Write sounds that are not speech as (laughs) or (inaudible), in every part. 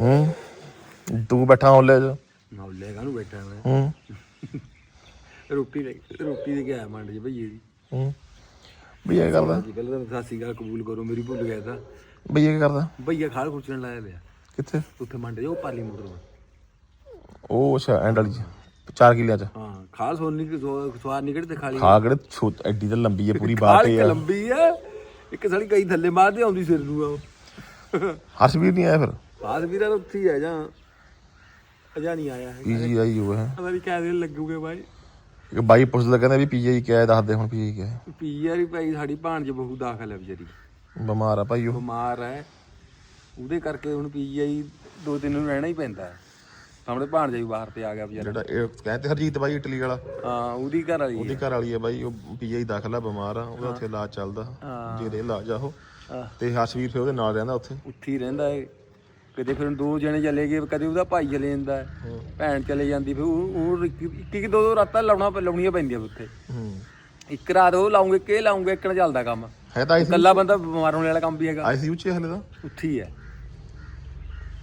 ਹੂੰ? ਤੂੰ ਬੈਠਾ ਹੋਲੇ ਚ। ਮੌਲੇ ਕਾਹਨੂੰ ਬੈਠਾ ਮੈਂ? ਹੂੰ? ਰੋਟੀ ਲੈ ਰੋਟੀ ਦੇ ਗਿਆ ਮੰਡ ਜੀ ਭਈਏ ਦੀ। ਹੂੰ? ਭਈਆ ਕੀ ਕਰਦਾ? ਜੀ ਪਹਿਲਾਂ ਤਾਂ ਸਾਸੀ ਗੱਲ ਕਬੂਲ ਕਰੋ ਮੇਰੀ ਭੁੱਲ ਗਿਆ ਤਾਂ। ਭਈਆ ਕੀ ਕਰਦਾ? ਭਈਆ ਖਾਲ ਖੁਰਚਣ ਲਾਇਆ ਲਿਆ ਕਿੱਥੇ? ਉੱਥੇ ਮੰਡ ਜੋ ਪਾਲੀ ਮੋਟਰ ਵਾ। ਉਹ ਅੱਛਾ ਐਂਡ ਵਾਲੀ ਚ 4 ਕਿਲਿਆਂ ਚ। ਹਾਂ ਖਾਲ ਸੋਨੀ ਕਿ ਸਵਾਰ ਨਿਕੜ ਤੇ ਖਾਲੀ? ਖਾ ਕਿਹੜੇ ਛੋਟ ਐਡੀ ਤਾਂ ਲੰਬੀ ਹੈ ਪੂਰੀ ਖਾਲ ਬਾਤ ਇੱਕ ਹੈ ਲੰਬੀ ਆ ਇੱਕ ਸਾਲੀ ਕਈ ਥੱਲੇ ਮਾਰਦੇ ਆਉਂਦੀ ਸਿਰ ਨੂੰ ਆ ਉਹ। ਹਰਸ਼ਵੀਰ ਨਹੀਂ ਆਇਆ ਫਿਰ? ਬਾਦ ਵੀਰਾ ਉੱਥੇ ਹੀ ਆ ਜਾਂ। ਅਜਾ ਨਹੀਂ ਆਇਆ ਹੈ ਪੀਜੀ ਆਈ ਹੋਇਆ ਹੈ ਅਮਰੀ ਕਿਆ ਦਿਨ ਲੱਗੂਗੇ ਬਾਈ। ਇੱਕ ਬਾਈ ਪੁੱਛਦਾ ਕਹਿੰਦਾ ਵੀ ਪੀਜੀ ਕਿਹਾ ਹੈ ਦੱਸਦੇ ਹੁਣ ਪੀਜੀ ਕਿਹਾ। ਹੈ ਪੀ ਯਾਰੀ ਭਾਈ ਸਾਡੀ ਭਾਣਜ ਬਹੂ ਦਾਖਲ ਹੈ ਵਿਚਾਰੀ। ਬਿਮਾਰ ਆ ਭਾਈ ਉਹ। ਬਿਮਾਰ ਹੈ। ਉਹਦੇ ਕਰਕੇ ਹੁਣ ਪੀਜੀਆਈ ਦੋ ਤਿੰਨ ਨੂੰ ਰਹਿਣਾ ਹੀ ਪੈਂਦਾ ਹੈ। ਸਾਹਮਣੇ ਭਾਣਜਾ ਵੀ ਬਾਹਰ ਤੇ ਆ ਗਿਆ ਵਿਚਾਰਾ। ਜਿਹੜਾ ਇਹ ਕਹਿੰਦੇ ਹਰਜੀਤ ਬਾਈ ਇਟਲੀ ਵਾਲਾ। ਹਾਂ ਉਹਦੀ ਘਰ ਵਾਲੀ ਉਹਦੀ ਘਰ ਵਾਲੀ ਹੈ ਬਾਈ ਉਹ ਪੀਜੀ ਦਾਖਲ ਬਿਮਾਰ ਆ। ਉਹਦਾ ਉੱਥੇ ਇਲਾਜ ਚੱਲਦਾ। ਜਿਹਦੇ ਇਲਾਜ ਆ ਉਹ। ਹਾਂ। ਤੇ ਹਰਸ਼ਵੀਰ ਫਿਰ ਉਹਦੇ ਨਾਲ ਰਹਿੰਦਾ ਉੱਥੇ। ਉੱਥੇ ਹੀ ਰਹਿੰਦਾ ਹੈ ਕਿਤੇ ਫਿਰ ਦੋ ਜਣੇ ਚਲੇ ਗਏ ਕਦੇ ਉਹਦਾ ਭਾਈ ਚਲੇ ਜਾਂਦਾ ਹੈ ਭੈਣ ਚਲੇ ਜਾਂਦੀ ਫਿਰ ਉਹ ਇੱਕ ਇੱਕ ਦੋ ਦੋ ਰਾਤਾਂ ਲਾਉਣਾ ਲਾਉਣੀਆਂ ਪੈਂਦੀਆਂ ਉੱਥੇ। ਹੂੰ। ਇੱਕ ਰਾਤ ਉਹ ਲਾਉਂਗੇ ਕਿ ਲਾਉਂਗੇ ਇੱਕ ਨਾਲ ਚੱਲਦਾ ਕੰਮ। ਹੈ ਤਾਂ ਇਕੱਲਾ ਬੰਦਾ ਬਿਮਾਰ ਹੋਣ ਵਾਲਾ ਕੰਮ ਵੀ ਹੈਗਾ। ਆਈਸੀਯੂ ਚ ਹਲੇ ਤਾਂ? ਉੱਥੇ ਹੀ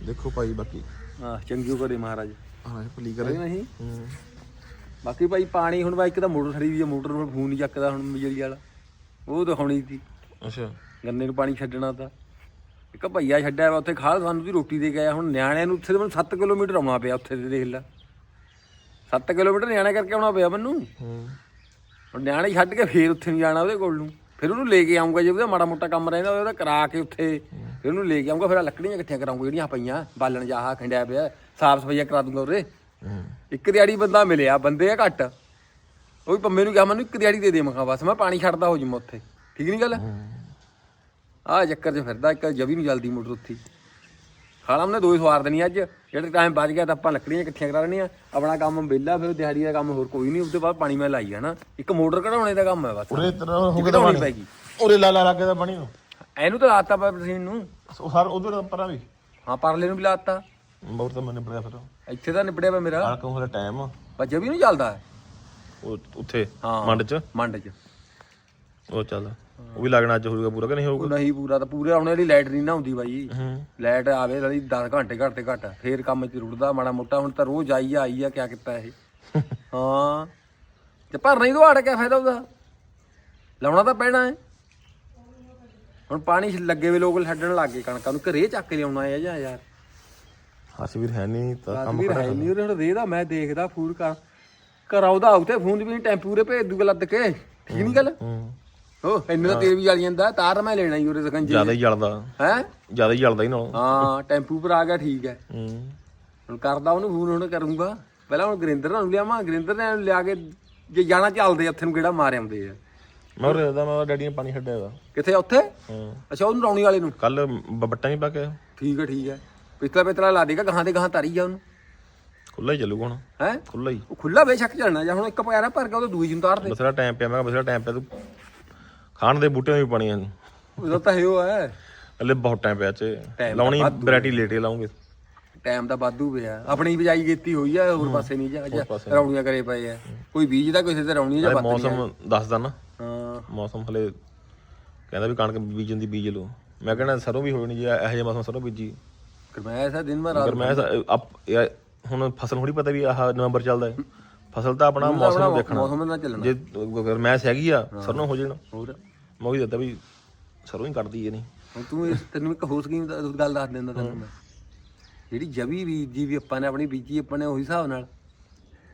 ਦੇਖੋ ਭਾਈ ਬਾਕੀ। ਹਾਂ ਚੰਗੀ ਉਹ ਕਰੇ ਮਹਾਰਾਜ। ਹਾਂ ਭਲੀ ਕਰੇ। ਨਹੀਂ? ਹੂੰ। ਬਾਕੀ ਭਾਈ ਪਾਣੀ ਹੁਣ ਬਾਈ ਇੱਕ ਤਾਂ ਮੋਟਰ ਖੜੀ ਦੀ ਹੈ ਮੋਟਰ ਨੂੰ ਫੋਨ ਨਹੀਂ ਚੱਕਦਾ ਹੁਣ ਬਿਜਲੀ ਵਾਲਾ। ਉਹ ਦਿਖਾਉਣੀ ਸੀ। ਅੱਛਾ। ਗੰਨੇ ਨੂੰ ਪਾਣੀ ਛੱਡਣਾ ਤਾਂ। ਇੱਕ ਭਈਆ ਛੱਡਿਆ ਵਾ, ਉੱਥੇ ਖਾਲ ਸਾਨੂੰ ਵੀ ਰੋਟੀ ਦੇ ਗਿਆ ਹੁਣ ਨਿਆਣਿਆਂ ਨੂੰ ਉੱਥੇ ਤੇ ਮੈਨੂੰ 7 ਕਿਲੋਮੀਟਰ ਆਉਣਾ ਪਿਆ ਉੱਥੇ ਤੇ ਦੇਖ ਲੈ। 7 ਕਿਲੋਮੀਟਰ ਨਿਆਣਿਆਂ ਕਰਕੇ ਆਉਣਾ ਪਿਆ ਮੈਨੂੰ। ਹੁਣ ਨਿਆਣੇ ਛੱਡ ਕੇ ਫੇਰ ਉੱਥੇ ਨਹੀਂ ਜਾਣਾ ਉਹਦੇ ਕੋਲ ਨੂੰ। ਫਿਰ ਉਹਨੂੰ ਲੈ ਕੇ ਆਉਂਗਾ ਜੇ ਉਹਦਾ ਮਾੜਾ ਮੋਟਾ ਕੰਮ ਰਹਿੰਦਾ, ਉਹਦਾ ਕਰਾ ਕੇ ਉੱਥੇ ਫਿਰ ਉਹਨੂੰ ਲੈ ਕੇ ਆਉਂਗਾ ਫਿਰ ਲੱਕੜੀਆਂ ਇਕੱਠੀਆਂ ਕਰਾਉਂਗਾ ਜਿਹੜੀਆਂ ਪਈਆਂ, ਬਾਲਣ ਜਾਹਾ ਖੰਡਿਆ ਪਿਆ, ਸਾਫ਼ ਸਫਾਈਆ ਕਰਾ ਦੂੰਗਾ ਉਰੇ। ਇੱਕ ਦਿਹਾੜੀ ਬੰਦਾ ਮਿਲਿਆ, ਬੰਦੇ ਆ ਘੱਟ। ਉਹ ਵੀ ਪੰਮੇ ਨੂੰ ਕਿਹਾ, ਮੈਨੂੰ ਇੱਕ ਦਿਹਾੜੀ ਦੇ ਦੇ ਮਖਾ ਬਸ ਮੈਂ ਪਾਣੀ ਛੱਡਦਾ ਹੋ ਜੂਮ ਉੱਥੇ। ਠੀਕ ਨਹੀਂ ਗੱਲ? ਆਹ ਚੱਕਰ 'ਚ ਫਿਰਦਾ ਇੱਕ ਜਵੀ ਨੂੰ ਜਲਦੀ ਮੋਟਰ ਉੱਥੇ ਖਾਲਾ ਉਹਨੇ ਦੋ ਹੀ ਸਵਾਰ ਦੇਣੀ ਅੱਜ ਜਿਹੜੇ ਟਾਈਮ ਬਚ ਗਿਆ ਤਾਂ ਆਪਾਂ ਲੱਕੜੀਆਂ ਇਕੱਠੀਆਂ ਕਰਾ ਲੈਣੀਆਂ ਆਪਣਾ ਕੰਮ ਵਿਹਲਾ ਫਿਰ ਦਿਹਾੜੀ ਦਾ ਕੰਮ ਹੋਰ ਕੋਈ ਨਹੀਂ ਤੋਂ ਬਾਅਦ ਪਾਣੀ ਮੈਂ ਲਾਈ ਜਾਣਾ ਇੱਕ ਮੋਟਰ ਕਢਾਉਣੇ ਦਾ ਕੰਮ ਹੈ ਬਸ। ਉਰੇ ਤਰ੍ਹਾਂ ਹੋ ਗਿਆ ਕਢਾਉਣੀ ਪੈਗੀ ਉਰੇ ਲਾ ਲਾ ਲੱਗੇ ਤਾਂ ਪਾਣੀ ਨੂੰ। ਇਹਨੂੰ ਤਾਂ ਲਾਤਾ ਪਾ ਮਸ਼ੀਨ ਨੂੰ। ਸਰ ਉਧਰ ਪਰਾਂ ਵੀ। ਹਾਂ ਪਰਲੇ ਨੂੰ ਵੀ ਲਾਤਾ। ਬਹੁਤ ਤਾਂ ਮੈਨੂੰ ਪੜਿਆ ਫਿਰ ਇੱਥੇ ਤਾਂ ਨਿਬੜਿਆ ਪਿਆ ਮੇਰਾ। ਆਣ ਕੋਲ ਟਾਈਮ ਬਸ ਜਵੀ ਨੂੰ ਚੱਲਦਾ। ਹੈ ਉਹ ਉੱਥੇ। ਮੰਡ ਚ? ਮੰਡ 'ਚ। ਉਹ ਚੱਲ। ਉਹ ਵੀ ਲੱਗਣਾ ਅੱਜ ਹੋਊਗਾ ਪੂਰਾ ਕਿ ਨਹੀਂ ਉਹ ਹੋਊਗਾ? ਨਹੀਂ ਪੂਰਾ ਤਾਂ ਪੂਰੇ ਆਉਣੇ ਵਾਲੀ ਲਾਈਟ ਨਹੀਂ ਨਾ ਹੁੰਦੀ ਬਾਈ। ਹੂੰ। ਲਾਈਟ ਆਵੇ ਤਾਂ 10 ਘੰਟੇ ਘੱਟ ਤੇ ਘੱਟ। ਫੇਰ ਕੰਮ ਚ ਰੁੜਦਾ ਮਾੜਾ ਮੋਟਾ ਹੁਣ ਤਾਂ ਰੋਜ਼ ਆਈ ਆ ਆਈ ਆ ਕਿਆ ਕੀਤਾ ਇਹ? (laughs) ਹਾਂ। ਤੇ ਭਰਨਾ ਹੀ ਦਵਾੜ ਕਿਆ ਫਾਇਦਾ ਉਹਦਾ? ਲਾਉਣਾ ਤਾਂ ਪੈਣਾ ਹੈ। ਹੁਣ ਪਾਣੀ ਲੱਗੇ ਵੇ ਲੋਕ ਛੱਡਣ ਲੱਗ ਗਏ ਕਣਕਾਂ ਨੂੰ ਘਰੇ ਚੱਕ ਕੇ ਲਿਆਉਣਾ ਹੈ ਜਾਂ ਯਾਰ। ਹਰਸ਼ਵੀਰ ਹੈ ਨਹੀਂ ਤਾਂ ਕੰਮ ਵੀ ਹੈ ਨਹੀਂ ਉਹਦੇ ਹੁਣ ਰੇਹ ਦਾ ਮੈਂ ਦੇਖਦਾ ਫੂਡ ਕਰ। ਕਰਾਉਦਾ ਉਤੇ ਫੋਨ ਵੀ ਟੈਂਪੂ ਰੇ ਭੇਜ ਦੂਗਾ ਲੱਦ ਕੇ। ਠੀਕ ਨਹੀਂ ਗੱਲ? ਹੂੰ। ਹੋ ਇੰਨੇ ਤਾਂ ਤੇਲ ਵੀ ਜਲ ਜਾਂਦਾ ਤਾਰ ਮੈਂ ਲੈਣਾ ਹੀ ਉਹਦੇ ਸਕੰਜੇ ਜ਼ਿਆਦਾ ਹੀ ਜਲਦਾ। ਹੈ? ਜ਼ਿਆਦਾ ਹੀ ਜਲਦਾ ਹੀ ਨਾਲ। ਹਾਂ ਟੈਂਪੂ ਪਰ ਆ ਗਿਆ ਠੀਕ ਹੈ। ਹੂੰ। ਹੁਣ ਕਰਦਾ ਉਹਨੂੰ ਫੋਨ ਹੁਣ ਕਰੂੰਗਾ। ਪਹਿਲਾਂ ਹੁਣ ਗੁਰਿੰਦਰ ਨੂੰ ਲਿਆਵਾਂ ਗੁਰਿੰਦਰ ਨੇ ਲਿਆ ਕੇ ਜੇ ਜਾਣਾ ਚੱਲਦੇ ਉੱਥੇ ਨੂੰ ਕਿਹੜਾ ਮਾਰ ਆਉਂਦੇ ਆ। ਮੈਂ ਉਹ ਦਾ ਮੈਂ ਡੈਡੀ ਨੇ ਪਾਣੀ ਛੱਡਿਆ ਦਾ ਕਿੱਥੇ ਉੱਥੇ? ਹਾਂ। ਅੱਛਾ ਉਹਨੂੰ ਰੌਣੀ ਵਾਲੇ ਨੂੰ। ਕੱਲ ਬੱਟਾ ਨਹੀਂ ਪਾ ਕੇ ਠੀਕ ਹੈ ਠੀਕ ਹੈ। ਪਿਛਲਾ ਪਿਛਲਾ ਲਾ ਦੇਗਾ ਗਾਹਾਂ ਦੇ ਗਾਹਾਂ ਤਾਰੀ ਜਾ ਉਹਨੂੰ। ਖੁੱਲਾ ਹੀ ਚੱਲੂਗਾ ਹੁਣ। ਹੈ? ਖੁੱਲਾ ਹੀ। ਉਹ ਖੁੱਲਾ ਬੇਸ਼ੱਕ ਚੱਲਣਾ ਜਾਂ ਹੁਣ ਇੱਕ ਪਿਆਰਾ ਭਰ ਕੇ ਉਹਦੇ ਦੂਜੀ ਨੂੰ ਤਾਰ ਦੇ। ਬਸਰਾ ਟਾਈਮ ਪਿਆ ਮੈਂ ਕਿਹਾ ਬਸਰਾ ਟਾਈਮ ਪਿਆ ਤੂੰ ਖਾਣ ਦੇ ਬੂਟਿਆਂ ਨੂੰ ਵੀ ਪਾਣੀ ਹੈ ਉਹਦਾ ਤਾਂ ਇਹੋ ਹੈ। ਹਲੇ ਬਹੁਤ ਟਾਈਮ ਪਿਆ ਚ Time ਲਾਉਣੀ ਵੈਰਾਈਟੀ ਲੇਟੇ ਲਾਉਂਗੇ। ਟਾਈਮ ਦਾ ਵਾਧੂ ਪਿਆ। ਆਪਣੀ ਬਿਜਾਈ ਕੀਤੀ ਹੋਈ ਆ ਹੋਰ ਪਾਸੇ ਨਹੀਂ ਜਾ ਪਾਸੇ ਰੌਣੀਆਂ ਕਰੇ ਪਏ ਆ। ਕੋਈ ਬੀਜ ਦਾ ਕਿਸੇ ਤੇ ਰੌਣੀ ਜਾਂ ਹਲੇ ਮੌਸਮ ਦੱਸਦਾ ਨਾ। ਹਾਂ। ਮੌਸਮ ਹਲੇ ਕਹਿੰਦਾ ਵੀ ਕਣਕ ਬੀਜਣ ਦੀ ਬੀਜ ਲਓ। ਮੈਂ ਕਹਿੰਦਾ ਸਰੋਂ ਵੀ ਹੋਣੀ ਜੇ ਇਹੋ ਜਿਹਾ ਮੌਸਮ ਸਰੋਂ ਬੀਜੀ। ਕਰਮੈਸ ਆ ਦਿਨ ਮਾ ਰਾਤ ਅਗਰ ਮੈਂ ਸ- ਅਪ- ਯਾਰ ਹੁਣ ਫਸਲ ਥੋੜੀ ਪਤਾ ਵੀ ਆਹ ਨਵੰਬਰ ਚੱਲਦਾ ਹੈ। ਫਸਲ ਤਾਂ ਆਪਣਾ ਮੌਸਮ ਨੂੰ ਦੇਖਣਾ। ਮੌਸਮ ਨਾਲ ਚੱਲਣਾ। ਜੇ ਅਗਰ ਮੈਸ ਹੈਗੀ ਆ ਸਰੋਂ ਹੋ ਜਾਣਾ। ਹੋਰ? ਮੈਂ ਉਹੀ ਦਿੱਤਾ ਵੀ ਸਰੋਂ ਹੀ ਕੱਢਦੀ ਹੈ ਨਹੀਂ। ਹੁਣ ਤੂੰ ਇਸ ਤੈਨੂੰ ਇੱਕ ਹੋਰ ਸਕੀਮ ਦਾ ਗੱਲ ਦੱਸ ਦਿੰਦਾ ਤੈਨੂੰ ਮੈਂ। ਜਿਹੜੀ ਜਵੀ ਬੀਜੀ ਵੀ ਆਪਾਂ ਨੇ ਆਪਣੀ ਬੀਜੀ ਆਪਾਂ ਨੇ ਉਹੀ ਹਿਸਾਬ ਨਾਲ।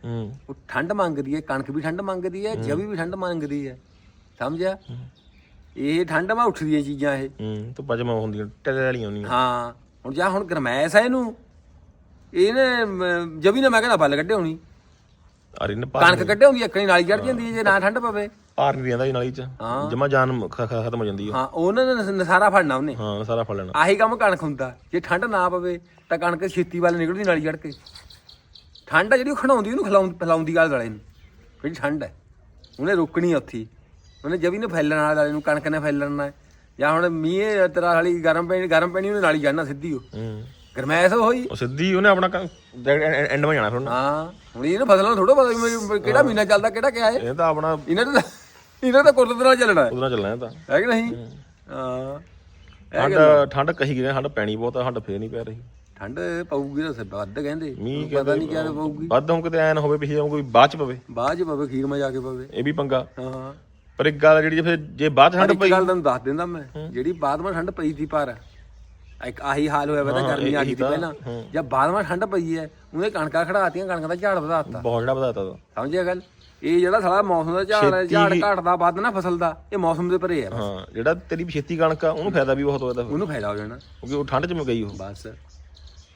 ਹੂੰ। ਉਹ ਠੰਡ ਮੰਗਦੀ ਹੈ ਕਣਕ ਵੀ ਠੰਡ ਮੰਗਦੀ ਹੈ ਜਵੀ ਵੀ ਠੰਡ ਮੰਗਦੀ ਹੈ। ਸਮਝਿਆ? ਇਹ ਠੰਡ ਮਾ ਉੱਠਦੀਆਂ ਚੀਜ਼ਾਂ ਇਹ। ਹੂੰ ਧੁੱਪਾਂ ਚ ਮੈਂ ਹੁੰਦੀਆਂ ਟੈਲੇ ਵਾਲੀਆਂ ਹੁੰਦੀਆਂ। ਹਾਂ। ਹੁਣ ਜਾਂ ਹੁਣ ਗਰਮੈਸ ਹੈ ਇਹਨੂੰ। ਇਹਨੇ ਜਵੀ ਨੇ ਮੈਂ ਕਹਿੰਦਾ ਬੱਲ ਕੱਢੇ ਹੋਣੀ। ਅਰੇ ਨੇ ਭਾਰ ਕਣਕ ਕੱਢੇ ਹੁੰਦੀ ਅੱਕਣੀ ਨਾਲੀ ਚੜ ਜਾਂਦੀ ਜੇ ਨਾ ਠੰਡ ਪਵੇ। ਭਾਰ ਨਹੀਂ ਰਹਿੰਦਾ ਜੀ ਨਾਲੀ ਚ। ਜਮਾ ਜਾਨ ਖਤਮ ਹੋ ਜਾਂਦੀ ਹੈ ਹਾਂ ਉਹਨਾਂ ਨੇ ਨਸ- ਨਸਾਰਾ ਫੜਨਾ ਉਹਨੇ। ਹਾਂ ਸਾਰਾ ਫੜ ਲੈਣਾ। ਆਹੀ ਕੰਮ ਕਣਕ ਹੁੰਦਾ। ਜੇ ਠੰਡ ਨਾ ਪਵੇ ਤਾਂ ਕਣਕ ਛੇਤੀ ਵੱਲ ਨਿਕਲਦੀ ਨਾਲੀ ਚੜ ਕੇ। ਠੰਡ ਜਿਹੜੀ ਉਹ ਖਣਾਉਂਦੀ ਉਹਨੂੰ ਖਿਲਾਉਂ ਫੈਲਾਉਂਦੀ ਗੱਲ ਵਾਲੇ ਨੂੰ। ਜਿਹੜੀ ਠੰਡ ਹੈ ਉਹਨੇ ਰੁਕਣੀ ਉੱਥੇ। ਉਹਨੇ ਜਵੀ ਨੇ ਫੈਲਣ ਵਾਲੇ ਨੂੰ ਕਣਕ ਨੇ ਫੈਲਣਾ। ਜਾਂ ਹੁਣ ਮੀਂਹ ਤੇਰਾ ਵਾਲੀ ਗਰਮ ਪੈਣੀ ਗਰਮ ਪੈਣੀ ਉਹਨੇ ਨਾਲੀ ਜਾਣਾ ਸਿੱਧੀ ਉਹ। ਹੂੰ। ਗਰਮੈਸ ਹੋਈ ਉਹ। ਸਿੱਧੀ ਉਹਨੇ ਆਪਣਾ ਐਂਡ ਮੈਂ ਜਾਣਾ ਫਿਰ ਉਹਨੇ। ਹਾਂ ਹੁਣ ਇਹਨੂੰ ਫਸਲਾਂ ਥੋੜਾ ਪਤਾ ਵੀ ਕਿਹੜਾ ਮਹੀਨਾ ਚੱਲਦਾ ਕਿਹੜਾ ਕਿਆ ਹੈ। ਇਹ ਤਾਂ ਆਪਣਾ ਇਹਨਾਂ ਦਾ ਇਹਨਾਂ ਦਾ ਕੁਦਰਤ ਨਾਲ ਚੱਲਣਾ ਹੈ। ਉਹਦੇ ਨਾਲ ਚੱਲਣਾ ਇਹ ਤਾਂ। ਹੈ ਕਿ ਨਹੀਂ? ਹਾਂ। ਠੰਡ ਠੰਡ ਕਹੀ ਗਏ ਠੰਡ ਪੈਣੀ ਬਹੁਤ ਆ ਠੰਡ ਫੇਰ ਨਹੀਂ ਪੈ ਰਹੀ। ਠੰਡ ਪਊਗੀ ਤਾਂ ਵੱਧ ਕਹਿੰਦੇ। ਮੀਂਹ ਪਤਾ ਨਹੀਂ ਕਿਆ ਪਊਗੀ। ਵੱਧ ਹੋਂ ਕਿਤੇ ਐ ਨਾ ਹੋਵੇ ਪਿਛੇ ਕੋਈ ਬਾਅਦ ਚ ਪਵੇ। ਬਾਅਦ ਚ ਪਵੇ ਖੀਰ ਮਾ ਜਾ ਕੇ ਪਵੇ। ਇਹ ਵੀ ਪੰਗਾ। ਹਾਂ। ਪਰ ਇੱਕ ਗੱਲ ਜਿਹੜੀ ਫਿਰ ਜੇ ਬਾਅਦ ਠੰਡ ਇੱਕ ਪਈ ਗੱਲ ਤੁਹਾਨੂੰ ਦੱਸ ਦਿੰਦਾ ਮੈਂ। ਜਿਹੜੀ ਬਾਅਦ ਮਾ ਠੰਡ ਪਈ ਸੀ ਪਰ ਇੱਕ ਆਹੀ ਹਾਲ ਹੋਇਆ ਵਾ ਤਾਂ ਗਰਮੀ ਆ ਗਈ ਸੀ ਪਹਿਲਾਂ। ਜਦ ਬਾਅਦ ਮਾ ਠੰਡ ਪਈ ਹੈ ਉਹਨੇ ਕਣਕਾਂ ਖੜਾਤੀਆਂ ਕਣਕਾਂ ਦਾ ਝਾੜ ਵਧਾਤਾ। ਬਹੁਤ ਜਿਹੜਾ ਵਧਾਤਾ ਤਾ ਸਮਝਿਆ ਗੱਲ? ਇਹ ਜਿਹੜਾ ਸਾਲਾ ਮੌਸਮ ਦਾ ਝਾੜ ਹੈ ਝਾੜ ਘਟਦਾ ਵੱਧ ਨਾ ਫਸਲ ਦਾ ਇਹ ਮੌਸਮ ਦੇ ਪਰੇ ਹੈ। ਹਾਂ ਜਿਹੜਾ ਤੇਰੀ ਛੇਤੀ ਕਣਕ ਆ ਉਹਨੂੰ ਫਾਇਦਾ ਵੀ ਬਹੁਤ ਹੋਇਆ ਫਿਰ। ਉਹਨੂੰ ਫਾਇਦਾ ਹੋ ਜਾਣਾ। ਕਿਉਂਕਿ ਉਹ ਠੰਡ 'ਚ ਮ ਗਈ ਉਹ। ਬਸ।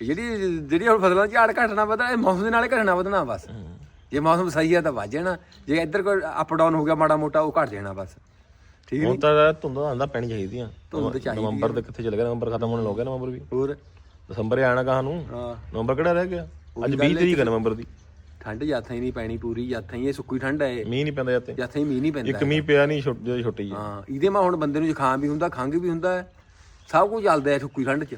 ਜਿਹੜੀ ਜਿਹੜੀ ਹੁਣ ਫਸਲਾਂ ਦਾ ਝਾੜ ਘਟਣਾ ਵਧਾ ਇਹ ਮੌਸਮ ਦੇ ਨਾਲ ਘਟਣਾ ਵਧਣਾ ਬਸ। ਜੇ ਮੌਸਮ ਸਹੀ ਹੈ ਤਾਂ ਵੱਧ ਜਾਣਾ। ਜੇ ਇੱਧਰ ਕੋਈ ਅਪ ਡਾਊਨ ਹੋ ਗਿਆ ਮਾੜਾ ਮੋਟਾ ਉਹ ਘਟ ਜਾਣਾ ਬਸ। ਠੀਕ ਹੁਣ ਤਾਂ ਧੁੰਦਾਂ ਆਂਦਾ ਪੈਣੀ ਚਾਹੀਦੀਆਂ ਧੁੰਦ ਚਾਹੀਦੀ ਨਵੰਬਰ ਦੇ ਕਿੱਥੇ ਚੱਲ ਗਿਆ ਨਵੰਬਰ ਖਤਮ ਹੋਣ ਲੱਗ ਗਿਆ ਨਵੰਬਰ ਵੀ। ਹੋਰ? ਦਸੰਬਰ ਹੀ ਆਣਾ ਕਹਾਂ ਨੂੰ। ਹਾਂ। ਨਵੰਬਰ ਕਿਹੜਾ ਰਹਿ ਗਿਆ? ਅੱਜ 20 ਤਰੀਕ ਹੈ ਨਵੰਬਰ ਦੀ। ਠੰਡ ਜਾਥਾ ਹੀ ਨਹੀਂ ਪੈਣੀ ਪੂਰੀ ਜਾਥਾ ਹੀ ਇਹ ਸੁੱਕੀ ਠੰਡ ਹੈ ਮੀਂਹ ਨਹੀਂ ਪੈਂਦਾ ਜਾਂਦੇ ਜਾਥਾ ਹੀ ਮੀਂਹ ਨਹੀਂ ਪੈਂਦਾ ਇੱਕ ਮੀਂਹ ਪਿਆ ਨਹੀਂ ਛੋਟੀ ਜਿਹੀ ਛੋਟੀ ਹਾਂ ਇਹਦੇ ਮਾ ਹੁਣ ਬੰਦੇ ਨੂੰ ਜ਼ੁਕਾਮ ਵੀ ਹੁੰਦਾ ਖੰਘ ਵੀ ਹੁੰਦਾ ਹੈ ਸਭ ਕੁਝ ਚੱਲਦਾ ਹੈ ਸੁੱਕੀ ਠੰਡ 'ਚ।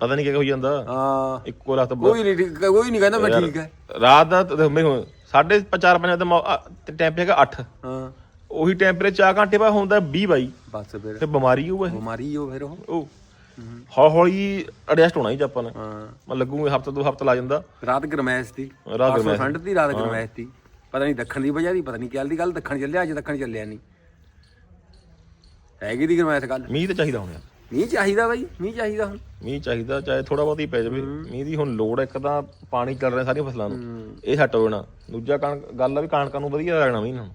ਪਤਾ ਨਹੀਂ ਕੀ ਹੋਈ ਜਾਂਦਾ ਹਾਂ। ਇੱਕੋ ਰਾਤ ਕੋਈ ਨਹੀਂ ਕੋਈ ਨਹੀਂ ਕਹਿੰਦਾ ਮੈਂ ਠੀਕ ਹੈ। ਰਾਤ ਦਾ ਮੈਂ ਹੁਣ ਸਾਢੇ 4 5 ਦਾ ਟੈਂਪ ਹੈਗਾ 8 ਹਾਂ। ਉਹੀ ਟੈਂਪਰੇਚਰ 4 ਘੰਟੇ ਬਾਅਦ ਹੁੰਦਾ 20 22 ਬਸ ਫਿਰ। ਤੇ ਬਿਮਾਰੀ ਉਹ ਹੈ ਬਿਮਾਰੀ ਉਹ ਫਿਰ ਉਹ। ਉਹ। ਹੌਲੀ ਹੌਲੀ ਐਡਜਸਟ ਹੋਣਾ ਹੀ ਆਪਾਂ ਨੇ। ਹਾਂ। ਮੈਂ ਲੱਗੂਗਾ ਹਫਤਾ ਦੋ ਹਫਤਾ ਲਾ ਜਾਂਦਾ। ਰਾਤ ਗਰਮੈਸ਼ ਦੀ। ਰਾਤ ਪਰਸੋਂ ਠੰਡ ਦੀ ਰਾਤ ਗਰਮੈਸ਼ ਦੀ। ਪਤਾ ਨਹੀਂ ਦੱਖਣ ਦੀ ਵਜ੍ਹਾ ਦੀ ਪਤਾ ਨਹੀਂ ਕਿਹਲ ਦੀ ਗੱਲ ਦੱਖਣ ਚੱਲਿਆ ਅੱਜ ਦੱਖਣ ਚੱਲਿਆ ਨਹੀਂ। ਹੈਗੀ ਦੀ ਗਰਮੈਸ਼ ਗੱਲ। ਮੀਂਹ ਤਾਂ ਚਾਹੀਦਾ ਹੁਣ ਮੀਂਹ ਚਾਹੀਦਾ ਬਾਈ ਮੀਂਹ ਚਾਹੀਦਾ ਹੁਣ। ਮੀਂਹ ਚਾਹੀਦਾ ਚਾਹੇ ਥੋੜਾ ਬਹੁਤ ਹੀ ਪੈ ਜਾਵੇ। ਮੀਂਹ ਦੀ ਹੁਣ ਲੋੜ ਹੈ, ਇੱਕ ਤਾਂ ਪਾਣੀ ਚੱਲ ਰਿਹਾ ਸਾਰੀਆਂ ਫਸਲਾਂ ਨੂੰ। ਇਹ ਸੈੱਟ ਹੋ ਜਾਣਾ ਦੂਜਾ ਗੱਲ ਆ ਵੀ ਕਣਕਾਂ ਨੂੰ ਵਧੀਆ ਲੱਗਣਾ ਮੀਂਹ ਨਾਲ।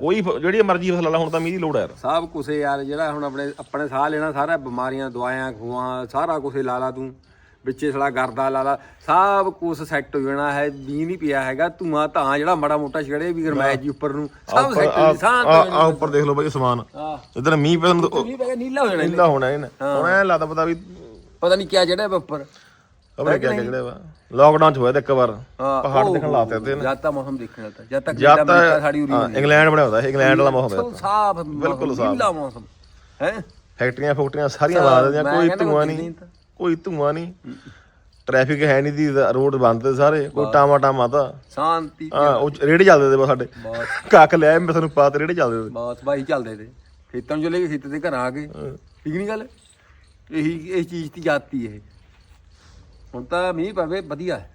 ਕੋਈ ਫ- ਜਿਹੜੀ ਮਰਜ਼ੀ ਫਸਲ ਲਾ ਹੁਣ ਤਾਂ ਮੀਂਹ ਦੀ ਲੋੜ ਹੈ ਯਾਰ। ਸਭ ਕੁਛ ਯਾਰ ਜਿਹੜਾ ਹੁਣ ਆਪਣੇ ਆਪਣੇ ਸਾਹ ਲੈਣਾ ਸਾਰਾ ਬਿਮਾਰੀਆਂ ਦਵਾਈਆਂ ਖੂਆਂ ਸਾਰਾ ਕੁਛ ਲਾ ਲਾ ਤੂੰ। ਵਿੱਚੇ ਸਲਾ ਗਰਦਾ ਲਾ ਲਾ। ਸਭ ਕੁਛ ਸੈੱਟ ਹੋ ਜਾਣਾ ਹੈ ਵੀ ਨਹੀਂ ਪਿਆ ਹੈਗਾ ਧੂਆਂ ਤਾਂ ਜਿਹੜਾ ਮਾੜਾ ਮੋਟਾ ਛੜੇ ਵੀ ਗਰਮੈਸ਼ ਜੀ ਉੱਪਰ ਨੂੰ ਸਭ ਸੈੱਟ ਹੋ ਸਾਹ ਆ ਆ ਉੱਪਰ ਦੇਖ ਲਓ ਬਾਈ ਸਮਾਨ। ਆ ਇਧਰ ਮੀਂਹ ਪੈਣ ਨਹੀਂ ਨੀਲਾ ਹੋ ਜਾਣਾ ਇਹਨੇ। ਨੀਲਾ ਹੋਣਾ ਇਹਨੇ। ਹੁਣ ਐ ਲੱਗਦਾ ਪਤਾ ਵੀ ਪਤਾ ਨਹੀਂ ਕਿਆ ਚੜਿਆ ਉੱਪਰ। ਖਬਰ ਕਿਆ ਕਿਆ ਜਿਹੜਾ ਵਾ। ਲਾਕਡਾਊਨ ਚ ਹੋਇਆ ਤਾਂ ਇੱਕ ਵਾਰ ਹਾਂ ਪਹਾੜ ਉਹ- ਦੇਖਣ ਲਾਤੇ ਤੇ ਜਦ ਤਾਂ ਮੌਸਮ ਦੇਖਣ ਦਾ ਜਦ ਤੱਕ ਜਾਂ ਨੀਲਾ ਤਾਂ ਮਿੱਟਾ ਸਾਡੀ ਉਰੀ ਹਾਂ, ਇੰਗਲੈਂਡ ਬਣਿਆ ਹੁੰਦਾ ਇਹ ਇੰਗਲੈਂਡ ਵਾਲਾ ਮੌਸਮ ਹੈ ਸੋ ਸਾਫ਼ ਬਿਲਕੁਲ ਸਾਫ਼। ਮੌਸਮ ਹੈ? ਫੈਕਟਰੀਆਂ ਫੈਕਟਰੀਆਂ ਸਾਰੀਆਂ ਲਾ ਦਿੰਦੀਆਂ ਮੈਂ ਕੋਈ ਕਹਿੰਦਾ ਧੂਆਂ ਨਹੀਂ ਤਾਂ। ਕੋਈ ਧੂਆਂ ਨਹੀਂ। ਟ੍ਰੈਫਿਕ ਹੈ ਨਹੀਂ ਦੀ ਰੋਡ ਬੰਦ ਤੇ ਸਾਰੇ ਕੋਈ ਟਾਮਾ ਟਾਮਾ ਤਾਂ। ਸ਼ਾਂਤੀ ਹਾਂ ਉਹ ਰੇੜੇ ਚੱਲਦੇ ਤੇ ਬਸ ਸਾਡੇ। ਬਹੁਤ ਕੱਕ ਲਿਆ ਮੈਂ ਤੁਹਾਨੂੰ ਪਾ ਤੇ ਰੇੜੇ ਚੱਲਦੇ ਤੇ। ਬਹੁਤ ਬਾਈ ਚੱਲਦੇ ਤੇ। ਖੇਤਾਂ ਨੂੰ ਚਲੇ ਗਏ ਖੇਤ ਦੇ ਘਰ ਆ ਗਏ। ਠੀਕ ਨਹੀਂ ਗੱਲ? ਇਹੀ ਇਹ ਚੀਜ਼ ਦੀ ਜਾਤੀ ਇਹ। ਹੁਣ ਤਾਂ ਮੀਂਹ ਪਵੇ ਵਧੀਆ। ਹੈ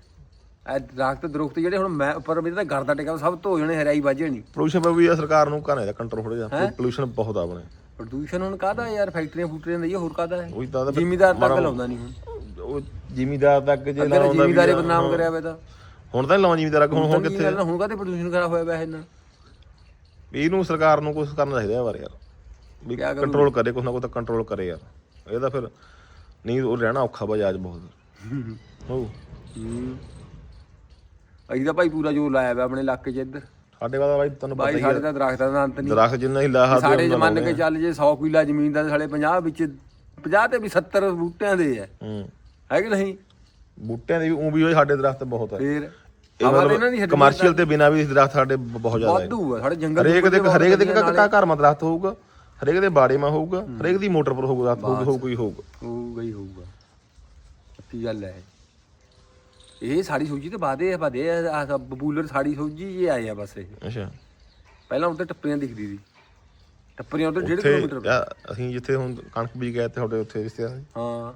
ਇਹ ਦਰਖਤ ਦਰੁਖਤ ਜਿਹੜੇ ਹੁਣ ਮੈਂ ਉੱਪਰ ਮੇਰੇ ਤਾਂ ਘਰ ਦਾ ਟਿਕਾ ਸਭ ਤੋਂ ਹੋ ਜਾਣੇ ਹਰਿਆਈ ਵਾਜੇ ਨਹੀਂ ਪੋਲੂਸ਼ਨ ਪਰ ਵੀ ਆ ਸਰਕਾਰ ਨੂੰ ਕਰਨਾ ਕੰਟਰੋਲ ਥੋੜਾ ਜਿਹਾ। ਪੋਲੂਸ਼ਨ ਬਹੁਤ ਆ ਆਪਣੇ। ਪ੍ਰਦੂਸ਼ਣ ਹੁਣ ਕਾਹਦਾ ਯਾਰ? ਫੈਕਟਰੀਆਂ ਫੂਟਰੀਆਂ ਦਾ ਇਹ ਹੋਰ ਕਾਹਦਾ? ਹੈ ਉਹੀ ਤਾਂ ਜ਼ਿਮੀਦਾਰ ਤੱਕ ਲਾਉਂਦਾ ਨਹੀਂ ਹੁਣ। ਉਹ ਜ਼ਿਮੀਦਾਰ ਤੱਕ ਜੇ ਅਗਰ ਲਾਉਂਦਾ ਜ਼ਿਮੀਦਾਰੇ ਬਦਨਾਮ ਕਰਿਆ ਵੇ ਤਾਂ। ਹੁਣ ਤਾਂ ਲਾਉਂ ਜ਼ਿਮੀਦਾਰ ਹੁਣ ਹੁਣ ਕਿੱਥੇ? ਹੁਣ ਕਾਹਦੇ ਪ੍ਰਦੂਸ਼ਣ ਕਰਾ ਹੋਇਆ ਵੇ ਇਹਨਾਂ ਇਹਨੂੰ ਸਰਕਾਰ ਨੂੰ ਕੁਝ ਕਰਨਾ ਚਾਹੀਦਾ ਯਾਰ ਯਾਰ। ਵੀ ਕਿਆ ਕੰਟਰੋਲ ਕਰੇ ਕੁਛ ਨਾ ਕੁਛ ਤਾਂ ਕੰਟਰੋਲ ਕਰੇ ਯਾਰ। ਇਹ ਤਾਂ ਫਿਰ ਨਹੀਂ ਉਹ ਰਹਿਣਾ ਔਖਾ ਬਜਾਜ ਬਹੁਤ। ਹੋ ਹੂੰ। ਅਸੀਂ ਤਾਂ ਭਾਈ ਪੂਰਾ ਜੋਰ ਲਾਇਆ ਵਾ ਆਪਣੇ ਇਲਾਕੇ 'ਚ ਇੱਧਰ। ਸਾਡੇ ਵਾਲਾ ਬਾਈ ਤੁਹਾਨੂੰ ਪਤਾ ਭਾਈ ਹੀ ਸਾਡੇ ਤਾਂ ਦਰਖਤਾਂ ਦਾ ਅੰਤ ਨਹੀਂ। ਦਰਖਤ ਜਿੰਨਾ ਹੀ ਲਾਹਾ ਸਾਡੇ ਜ਼ਮਾਨੇ ਕੇ ਚੱਲ ਜੇ 100 ਕਿੱਲਾ ਜ਼ਮੀਨ ਦਾ ਤੇ ਸਾਲੇ 50 ਵਿੱਚ 50 ਤੇ ਵੀ 70 ਬੂਟਿਆਂ ਦੇ ਆ। ਹੂੰ। ਹੈ ਕਿ ਨਹੀਂ? ਬੂਟਿਆਂ ਦੇ ਵੀ ਉਹ ਵੀ ਹੋਏ ਸਾਡੇ ਦਰਖਤ ਬਹੁਤ ਹੈ ਫੇਰ ਇਹ ਤੇ ਇਹਨਾਂ ਦੀ ਮਤਲਬ ਹੱਡੀ ਕਮਰਸ਼ੀਅਲ ਤੇ ਬਿਨਾ ਵੀ ਦਰਖਤ ਸਾਡੇ ਬ- ਬਹੁਤ ਜ਼ਿਆਦਾ ਹੈ ਵਾਧੂ ਆ ਸਾਡੇ ਜੰਗਲ ਹਰੇਕ ਦੇ ਹਰੇਕ ਦੇ ਘਰ ਘਰ ਮਾ ਦਰਖਤ ਹੋਊਗਾ ਹਰੇਕ ਦੇ ਬਾੜੇ ਮਾ ਹੋਊਗਾ ਹਰੇਕ ਦੀ ਮੋਟਰ ਪਰ ਹੋਊਗਾ ਦਰਖਤ ਹੋਊਗਾ ਹੋਊਗਾ ਹੀ ਹੋਊਗਾ। ਹੋਊਗਾ ਹੀ ਹੋਊਗਾ। ਸੱਚੀ ਗੱਲ ਹੈ? ਇਹ ਸਾਡੀ ਸੋਚੀ ਤੇ ਬਾਦੇ ਆ ਬਾਦੇ ਆ ਬਬੂਲਰ ਸਾਡੀ ਸੋਚੀ ਇਹ ਆਏ ਆ ਬਸ ਇਹ। ਅੱਛਾ। ਪਹਿਲਾਂ ਉੱਤੇ ਟੱਪਰੀਆਂ ਦਿਖਦੀ ਸੀ। ਟੱਪਰੀਆਂ ਉੱਤੇ 1.5 ਉੱਥੇ ਕਿਲੋਮੀਟਰ ਅਸੀਂ ਜਿੱਥੇ ਹੁਣ ਕਣਕ ਬੀਜ ਗਏ ਤੇ ਤੁਹਾਡੇ ਉੱਥੇ ਰਿਸ਼ਤੇਦਾਰ ਸੀ, ਹਾਂ।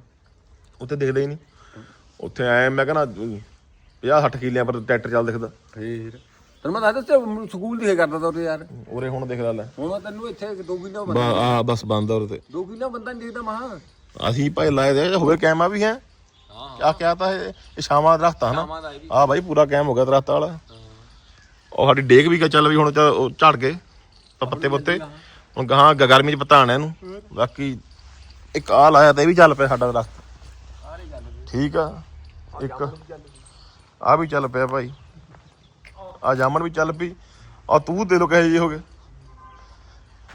ਉੱਥੇ ਦਿਖਦੇ ਹੀ ਨਹੀਂ। ਉੱਥੇ ਆਏ ਮੈਂ ਕਹਿੰਦਾ 50 60 ਕਿੱਲਿਆਂ ਪਰ ਟਰੈਕਟਰ ਚੱਲ ਦਿਖਦਾ ਫੇਰ। ਤੈਨੂੰ ਮੈਂ ਦੱਸਦਾ ਤੇ ਸਕੂਲ ਦਿਖੇ ਕਰਦਾ ਤਾ ਉਰੇ ਯਾਰ। ਉਰੇ ਹੁਣ ਦਿਖ ਲੈ ਹੁਣ ਮੈਂ ਤੈਨੂੰ ਇੱਥੇ ਦੋ ਕਿਲੋ ਬੰਦਾ ਆ ਬਸ ਬੰਦ ਆ ਉਰੇ ਤੇ। ਦੋ ਕਿਲੋ ਬੰਦਾ ਨਹੀਂ ਦਿਖਦਾ ਮਹਾ। ਅਸੀਂ ਭਾਈ ਲਾਏ ਦੇ ਹੋਵੇ ਕੈਮਾ ਵੀ ਹੈ। ਕਿਆ ਕਿਆ ਤਾਂ ਇਹ? ਇਹ ਸ਼ਾਮਾਂ ਦਾ ਦਰਖਤ ਆ ਨਾ ਸ਼ਾਮਾਂ ਦਾ ਇਹ ਵੀ। ਆ ਭਾਈ ਪੂਰਾ ਕੈਮ ਹੋ ਗਿਆ ਦਰਖਤ ਵਾਲਾ। ਉਹ ਸਾਡੀ ਡੇਕ ਵੀ ਚੱਲ ਵੀ ਹੁਣ ਉਹ ਝੜ ਗਏ ਪ- ਪੱਤੇ ਪੱਤੇ। ਹੁਣ ਗ- ਗਰਮੀ ਚ ਪਤਾਣਾ ਇਹਨੂੰ। ਬਾਕੀ ਇੱਕ ਆ ਲਾਇਆ ਤੇ ਇਹ ਵੀ ਚੱਲ ਪਿਆ ਸਾਡਾ ਦਰਖਤ ਸਾਰੇ ਗੱਲ ਠੀਕ ਆ। ਇੱਕ ਆ ਵੀ ਚੱਲ ਪਿਆ ਭਾਈ। ਆ ਜਾਮਣ ਵੀ ਚੱਲ ਪਈ। ਆ ਤੂੰ ਦੇ ਲੋ ਕਹੇ ਜੀ ਹੋ ਗਏ।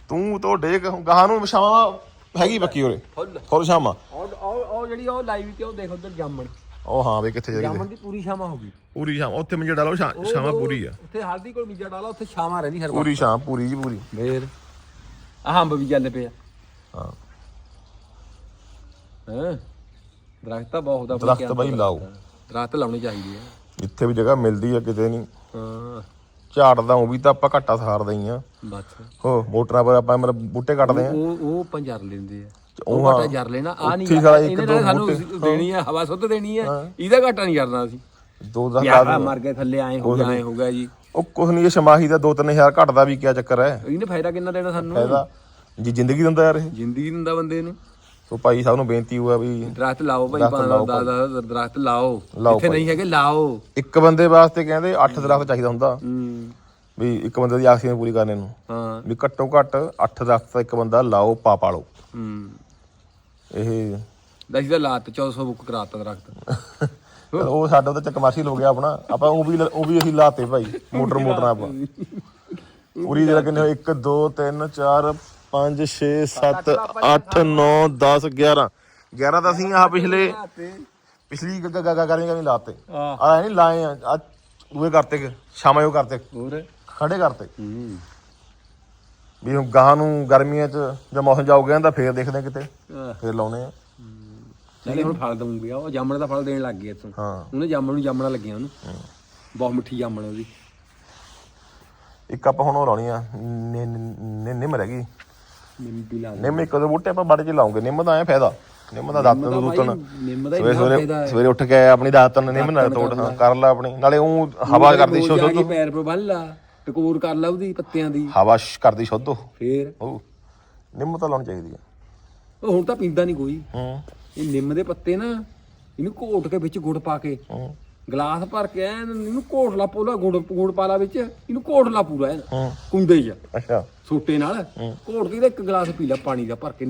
ਤੂੰ ਤੋਂ ਡੇਕ ਗਾਹਾਂ ਨੂੰ ਛਾਵਾਂ ਹੈਗੀ ਬੱਕੀ ਉਰੇ? ਫੁੱਲ ਫੁੱਲ ਉਹ ਜਿਹੜੀ ਉਹ ਲਾਈਵ ਤੇ ਉਹ ਦੇਖ ਉਧਰ ਜਾਮਣ। ਉਹ ਹਾਂ ਵੀ ਕਿੱਥੇ ਜਾਈਏ ਜਾਮਣ ਦੀ ਪੂਰੀ ਛਾਵਾਂ ਹੋ ਗਈ। ਪੂਰੀ ਸ਼ਾਮ ਉੱਥੇ ਮੰਜੇ ਡਾਲੋ ਛਾਵਾਂ ਪੂਰੀ ਆ। ਉੱਥੇ ਹਲਦੀ ਕੋਲ ਮੀਜਾ ਡਾਲਾ ਉੱਥੇ ਛਾਵਾਂ ਰਹਿੰਦੀ ਹਰ ਪੂਰੀ ਸ਼ਾਮ ਪੂਰੀ ਜੀ ਪੂਰੀ। ਫੇਰ ਆਹ ਅੰਬ ਵੀ ਚੱਲ ਪਿਆ ਹਾਂ। ਹੈ? ਦਰਖਤ ਤਾਂ ਬਹੁਤ ਆ ਦਰਖਤ ਬਾਈ ਲਾਓ। ਦਰਖਤ ਲਾਉਣੇ ਚਾਹੀਦੇ ਆ। ਜਿੱਥੇ ਵੀ ਜਗ੍ਹਾ ਮਿਲਦੀ ਆ ਕਿਤੇ ਨਹੀਂ। ਹਾਂ। ਝਾੜਦਾ ਉਹ ਵੀ ਤਾਂ ਆਪਾਂ ਘੱਟਾ ਸਾਰਦਾ ਹੀ ਆ। ਬਸ। ਹੋ ਮੋਟਰਾਂ ਪਰ ਆਪਾਂ ਮਤਲਬ ਬੂਟੇ ਕੱਟਦੇ ਆ। ਉਹ ਉਹ ਪੰਜਰ ਲੈਂਦੇ ਆ। ਉਹ ਘਾਟਾ ਜਰ ਲੈਣਾ। ਆ ਨਹੀਂ ਇਹਨੇ ਦੋ ਨਾਲ ਸਾਨੂੰ ਦੇਣੀ ਹੈ ਹਵਾ ਸੁੱਧ ਦੇਣੀ ਹੈ। ਇਹਦਾ ਘਾਟਾ ਨਹੀਂ ਜਰਨਾ ਸੀ ਦੋ ਦਾ ਯਾਰਾ ਮਰ ਗਏ ਥੱਲੇ ਆਏ ਹੋ ਗਿਆ ਹੋ ਗਿਆ ਜੀ। ਉਹ ਕੁਛ ਨਹੀਂ ਇਹ ਸ਼ਮਾਹੀ ਦਾ 2-3000 ਘਟਦਾ ਵੀ ਕਿਆ ਚੱਕਰ ਹੈ। ਇਹਨੇ ਫਾਇਦਾ ਕਿੰਨਾ ਦੇਣਾ ਸਾਨੂੰ? ਫਾਇਦਾ। ਜੀ ਜ਼ਿੰਦਗੀ ਦਿੰਦਾ ਯਾਰ ਇਹ। ਜ਼ਿੰਦਗੀ ਦਿੰਦਾ ਬੰਦੇ ਨੂੰ। ਸੋ ਭਾਈ ਸਾਹਿਬ ਨੂੰ ਬੇਨਤੀ ਹੋਇਆ ਵੀ ਦਰਖਤ ਲਾਓ ਭਾਈ ਦਰੱਖਤ ਲਾਓ ਦਾ ਦਾ ਦਰਖਤ ਲਾਓ। ਲਾਓ ਜਿੱਥੇ ਨਹੀਂ ਹੈਗੇ ਲਾਓ। ਇੱਕ ਬੰਦੇ ਵਾਸਤੇ ਕਹਿੰਦੇ 8 ਦਰਖਤ ਚਾਹੀਦਾ ਹੁੰਦਾ। ਹੂੰ। ਵੀ ਇੱਕ ਬੰਦੇ ਦੀ ਆਕਸੀਜਨ ਪੂਰੀ ਕਰਨੇ ਨੂੰ। ਹਾਂ। ਵੀ ਘੱਟੋ ਘੱਟ 8 ਦਰਖਤ ਇੱਕ ਬੰਦਾ ਲਾਓ ਪਾ ਪਾਲੋ। ਹੂੰ। ਇਹ ਦਸ ਦਾ ਲਾਤ 1400 ਬੁੱਕ ਕਰਾਤਾ ਦਰਖਤ। (laughs) ਉਹ ਸਾਡਾ ਤਾਂ ਕਮਰਸ਼ੀਅਲ ਹੋ ਗਿਆ ਆਪਣਾ। ਆਪਾਂ ਉਹ ਵੀ ਉਹ ਵੀ ਅਸੀਂ ਲਾਤੇ ਭਾਈ ਮੋਟਰ ਮੋਟਰਾਂ ਆਪਾਂ। ਪੂਰੀ ਜਿਹੜਾ ਕਿੰਨੇ 1 2 3 4 5 6 7 8 9 10 11 11 ਤਾਂ ਅਸੀਂ ਆਹ ਪਿਛਲੇ ਪਿਛਲੀ ਗ ਗ ਗ ਗਰਮੀ ਕਮੀ ਲਾਤੇ। ਆ ਨਹੀਂ ਲਾਏ ਆ ਦੂਏ ਕਰਤੇ ਸ਼ਾਮੇ ਉਹ ਕਰਤੇ। ਹੋਰ? ਖੜੇ ਕਰਤੇ। ਵੀ ਹੁਣ ਗਾਂ ਨੂੰ ਗਰਮੀਆਂ ਚ ਜੇ ਮੌਸਮ ਜਾਊ ਗਿਆ ਤਾਂ ਫੇਰ ਦੇਖਦੇ ਆ ਕਿਤੇ। ਫੇਰ ਲਾਉਣੇ ਆ। ਚੱਲ ਹੁਣ ਫਲ ਦਊਂਗੇ ਉਹ ਜਾਮਣ ਦਾ ਫਲ ਦੇਣ ਲੱਗ ਗਿਆ ਇੱਥੋਂ। ਹਾਂ। ਉਹਨੇ ਜਾਮਣ ਨੂੰ ਜਾਮਣਾ ਲੱਗਿਆ ਉਹਨੂੰ। ਬਹੁਤ ਮਿੱਠੀ ਜਾਮਣ ਉਹਦੀ। ਇੱਕ ਆਪਾਂ ਹੁਣ ਉਹ ਲਾਉਣੀ ਆ ਨਿੰਮ ਰਹਿ ਗਈ। ਲਾ ਨਿੰਮ ਇੱਕ ਦੋ ਬੂਟੇ ਆਪਾਂ ਬਾੜੇ ਚ ਲਾਉਂਗੇ। ਨਿੰਮ ਦਾ ਐ ਫਾਇਦਾ। ਨਿੰਮ ਦਾ ਦਾਤਨ ਨਿੰਮ ਦਾ ਸਵੇਰੇ ਸਵੇਰੇ ਉੱਠ ਕੇ ਆਪਣੀ ਦਾਤਨ ਨਿੰਮ ਨਾਲ ਤੋੜ ਕਰ ਲੈ ਆਪਣੀ। ਨਾਲੇ ਉਹ ਹਵਾ ਕਰਦੀ ਸ਼ੁੱਧ ਕੇ ਪੈਰ ਪੇ ਬੰਨ ਲਾ ਟਕੋਰ ਕਰ ਲਾ ਉਹਦੀ ਪੱਤਿਆਂ ਦੀ। ਹਵਾ ਕਰਦੀ ਸ਼ੁੱਧ ਉਹ ਫੇਰ? ਉਹ ਨਿੰਮ ਤਾਂ ਲਾਉਣੀ ਚਾਹੀਦੀ ਆ। ਉਹ ਹੁਣ ਤਾਂ ਪੀਂਦਾ ਨਹੀਂ ਕੋਈ। ਹੂੰ। ਇਹ ਨਿੰਮ ਦੇ ਪੱਤੇ ਨਾ ਇਹਨੂੰ ਘੋਟ ਕੇ ਵਿੱਚ ਗੁੜ ਪਾ ਕੇ। ਹੂੰ। ਗਲਾਸ ਭਰ ਕੇ ਐਨ ਇਹਨੂੰ ਘੋਟ ਲਾ ਪੋਲਾ ਗੁੜ ਗੁੜ ਪਾ ਲਾ ਵਿੱਚ ਇਹਨੂੰ ਘੋਟ ਲਾ ਪੂਰਾ ਐਨ ਹੂੰ। ਕੁੰਡੇ 'ਚ। ਅੱਛਾ। ਸੋਟੇ ਨਾਲ ਘੋਟ ਕੇ ਇਹਦਾ ਇੱਕ ਗਲਾਸ ਪੀ ਲਾ ਪਾਣੀ ਦਾ ਭਰ ਕੇ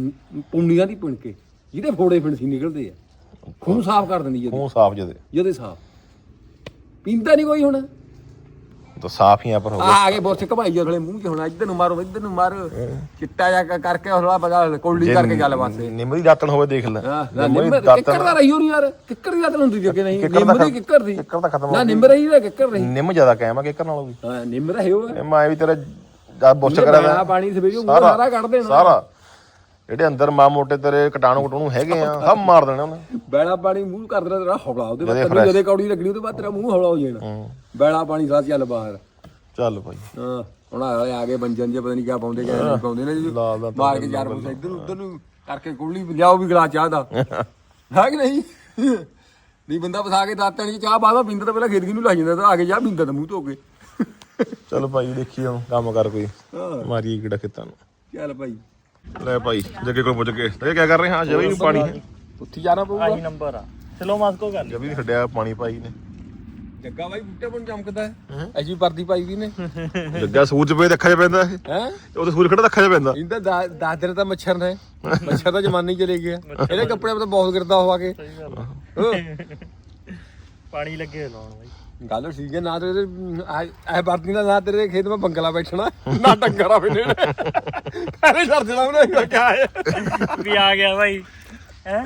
ਪੁੰਨੀਆਂ ਦੀ ਪਿਣ ਕੇ ਜਿਹਦੇ ਫੋੜੇ ਫਿਣਸੀ ਨਿਕਲਦੇ ਆ। ਖੂਨ ਸਾਫ਼ ਕਰ ਦਿੰਦੀ ਜਦੇ ਮੂੰਹ ਸਾਫ਼ ਜਦੇ ਜਦੇ ਸਾਫ਼। ਪੀਂਦਾ ਨਹੀਂ ਕੋਈ ਹੁਣ। ਤਾਂ ਸਾਫ਼ ਹੀ ਆ ਪਰ ਹੋ ਆ ਆ ਕੇ ਬੁਰਸ਼ ਘਮਾਈ ਜਾ ਥਲੇ ਮੂੰਹ 'ਚ ਹੁਣ ਇੱਧਰ ਨੂੰ ਮਾਰੋ ਇੱਧਰ ਨੂੰ ਮਾਰੋ। ਚਿੱਟਾ ਜਾ ਕੇ ਕਰਕੇ ਹੌਲਾ ਬਗਾ ਕੋਲੀ ਕਰਕੇ ਗੱਲ ਵਾਸਤੇ। ਨਿੰਮ ਦੀ ਦਾਤਨ ਹੋਵੇ ਦੇਖ ਲੈ। ਨਿੰਮ ਦੀ ਕਿੱਕਰ ਦਾ ਰਹੀ ਹੋਣੀ ਯਾਰ ਕਿੱਕਰ ਦੀ ਗੱਲ ਹੁੰਦੀ ਅੱਗੇ ਨਹੀਂ ਨਿੰਮ ਦਾ ਦੀ ਕਿੱਕਰ ਦੀ। ਕਿੱਕਰ ਤਾਂ ਖਤਮ ਨਾ ਨਿੰਮ ਰਹੀ ਨਾ ਕਿੱਕਰ ਰਹੀ। ਨਿੰਮ ਜ਼ਿਆਦਾ ਕਾਇਮ ਆ ਕਿੱਕਰ ਨਾਲੋਂ ਵੀ। ਹਾਂ ਨਿੰਮ ਰਹੀ ਹੋਵੇ। ਆਏ ਵੀ ਤੇਰਾ ਆ ਵਾ, ਪਾਣੀ ਸਵੇਰੇ ਸਾਰਾ ਕੱਢ ਦੇਣਾ। ਸਾਰਾ। ਜਿਹੜੇ ਅੰਦਰ ਮਾ ਮੋਟੇ ਤੇਰੇ ਕਟਾਣੂ ਕਟੂਣੂ ਹੈਗੇ ਆ ਸਭ ਮਾਰ ਦੇਣੇ ਉਹਨੇ। ਬੈਲਾ ਪਾਣੀ ਮੂੰਹ ਕਰ ਦੇਣਾ ਤੇਰਾ ਹੌਲਾ ਉਹਦੇ ਬਾਅਦ ਤੈਨੂੰ ਜਦੇ ਕੌੜੀ ਲੱਗਣੀ ਉਹਦੇ ਬਾਅਦ ਤੇਰਾ ਮੂੰਹ ਹੌਲਾ ਹੋ ਜਾਣਾ। ਬੈਲਾ ਪਾਣੀ ਸਾਥ ਚੱਲ ਬਾਹਰ। ਚੱਲ ਭਾਈ ਹਾਂ ਹੁਣ ਆ ਗਏ ਬੰਜਨ ਜੇ ਪਤਾ ਨਹੀਂ ਕਿਆ ਪਾਉਂਦੇ ਕਿਆ ਨਹੀਂ ਪਾਉਂਦੇ ਨੇ ਜੀ। ਲਾ ਲਾ ਮਾਰ ਕੇ ਚਾਰ ਪੂਸੇ ਇੱਧਰ ਉੱਧਰ ਨੂੰ ਕਰਕੇ ਕੁੱਲੀ ਲਿਆਓ ਵੀ ਗਲਾਸ ਚਾਹ ਦਾ। (laughs) ਹੈ ਕਿ ਨਹੀਂ? ਨਹੀਂ ਬੰਦਾ ਫਸਾ ਕੇ ਦਾਤਾਂ ਚ ਚਾਹ ਬਾਦਾ ਪੀਂਦਾ ਤਾਂ ਪਹਿਲਾਂ ਖੇਦਗੀ ਨੂੰ ਲੱਗ ਜਾਂਦਾ ਤਾਂ ਆ ਕੇ ਚਾਹ ਪੀਂਦਾ ਤਾਂ ਮੂੰਹ ਧੋ ਕੇ। ਚਲ ਭਾਈ ਦੇਖੀ ਹੁਣ ਕੰਮ ਕਰ ਕੋਈ। ਮਾਰੀ ਕਿਹੜਾ ਖੇਤਾਂ ਨੂੰ। ਚੱਲ ਭਾਈ ਲੈ ਭਾਈ ਜੱਗੇ ਕੋਲ ਪੁੱਜ ਕੇ। ਇਹ ਕੀ ਕਰ ਰਹੇ? ਹਾਂ ਜਵੀ ਨੂੰ ਪਾਣੀ ਹੈ। ਉੱਥੇ ਜਾਣਾ ਪਊਗਾ? ਆਹੀ ਨੰਬਰ ਆ। ਚਲੋ ਮਾਸਕੋ ਕਰ ਜਵੀ ਨੇ ਛੱਡਿਆ ਪਾਣੀ ਪਾਈ ਨੇ। ਜੱਗਾ ਬਾਈ ਬੂਟੇ ਪਣ ਚਮਕਦਾ ਹੈ। ਐਸੀ ਪਰਦੀ ਪਾਈ ਵੀ ਨੇ। ਜੱਗਾ ਸੂਰਜ ਪਏ ਦੇਖਾ ਜਾ ਪੈਂਦਾ ਇਹ। ਹੈ? ਉਹਦੇ ਸੂਰਜ ਖੜਾ ਦੇਖਾ ਜਾ ਪੈਂਦਾ? ਇਹਦਾ ਦਾ- ਦਾਦਰ ਤਾਂ ਮੱਛਰ ਨੇ। ਮੱਛਰ ਦਾ ਜ਼ਮਾਨਾ ਹੀ ਚਲੇ ਗਿਆ ਇਹਦੇ ਕੱਪੜੇ ਤਾਂ ਬਹੁਤ ਗਿਰਦਾ ਹੋਆ ਕੇ। ਸਹੀ ਗੱਲ ਆ। ਹਾਂ। ਪਾਣੀ ਲੱਗੇ ਲਾਉਣ ਬਾਈ। ਗੱਲ ਠੀਕ ਹੈ ਨਾ ਤੇ ਐ ਵਰਦੀ ਦਾ ਨਾ ਤੇਰੇ ਖੇਤ ਮੈਂ ਬੰਗਲਾ ਬੈਠਣਾ ਨਾ ਡੰਗਰਾ ਵੀ ਨੇੜੇ ਪਹਿਲੇ ਛੱਡ ਦੇਣਾ ਉਹਨੇ ਕਿਹਾ ਹੈ ਵੀ ਆ ਗਿਆ ਬਾਈ। ਹੈ?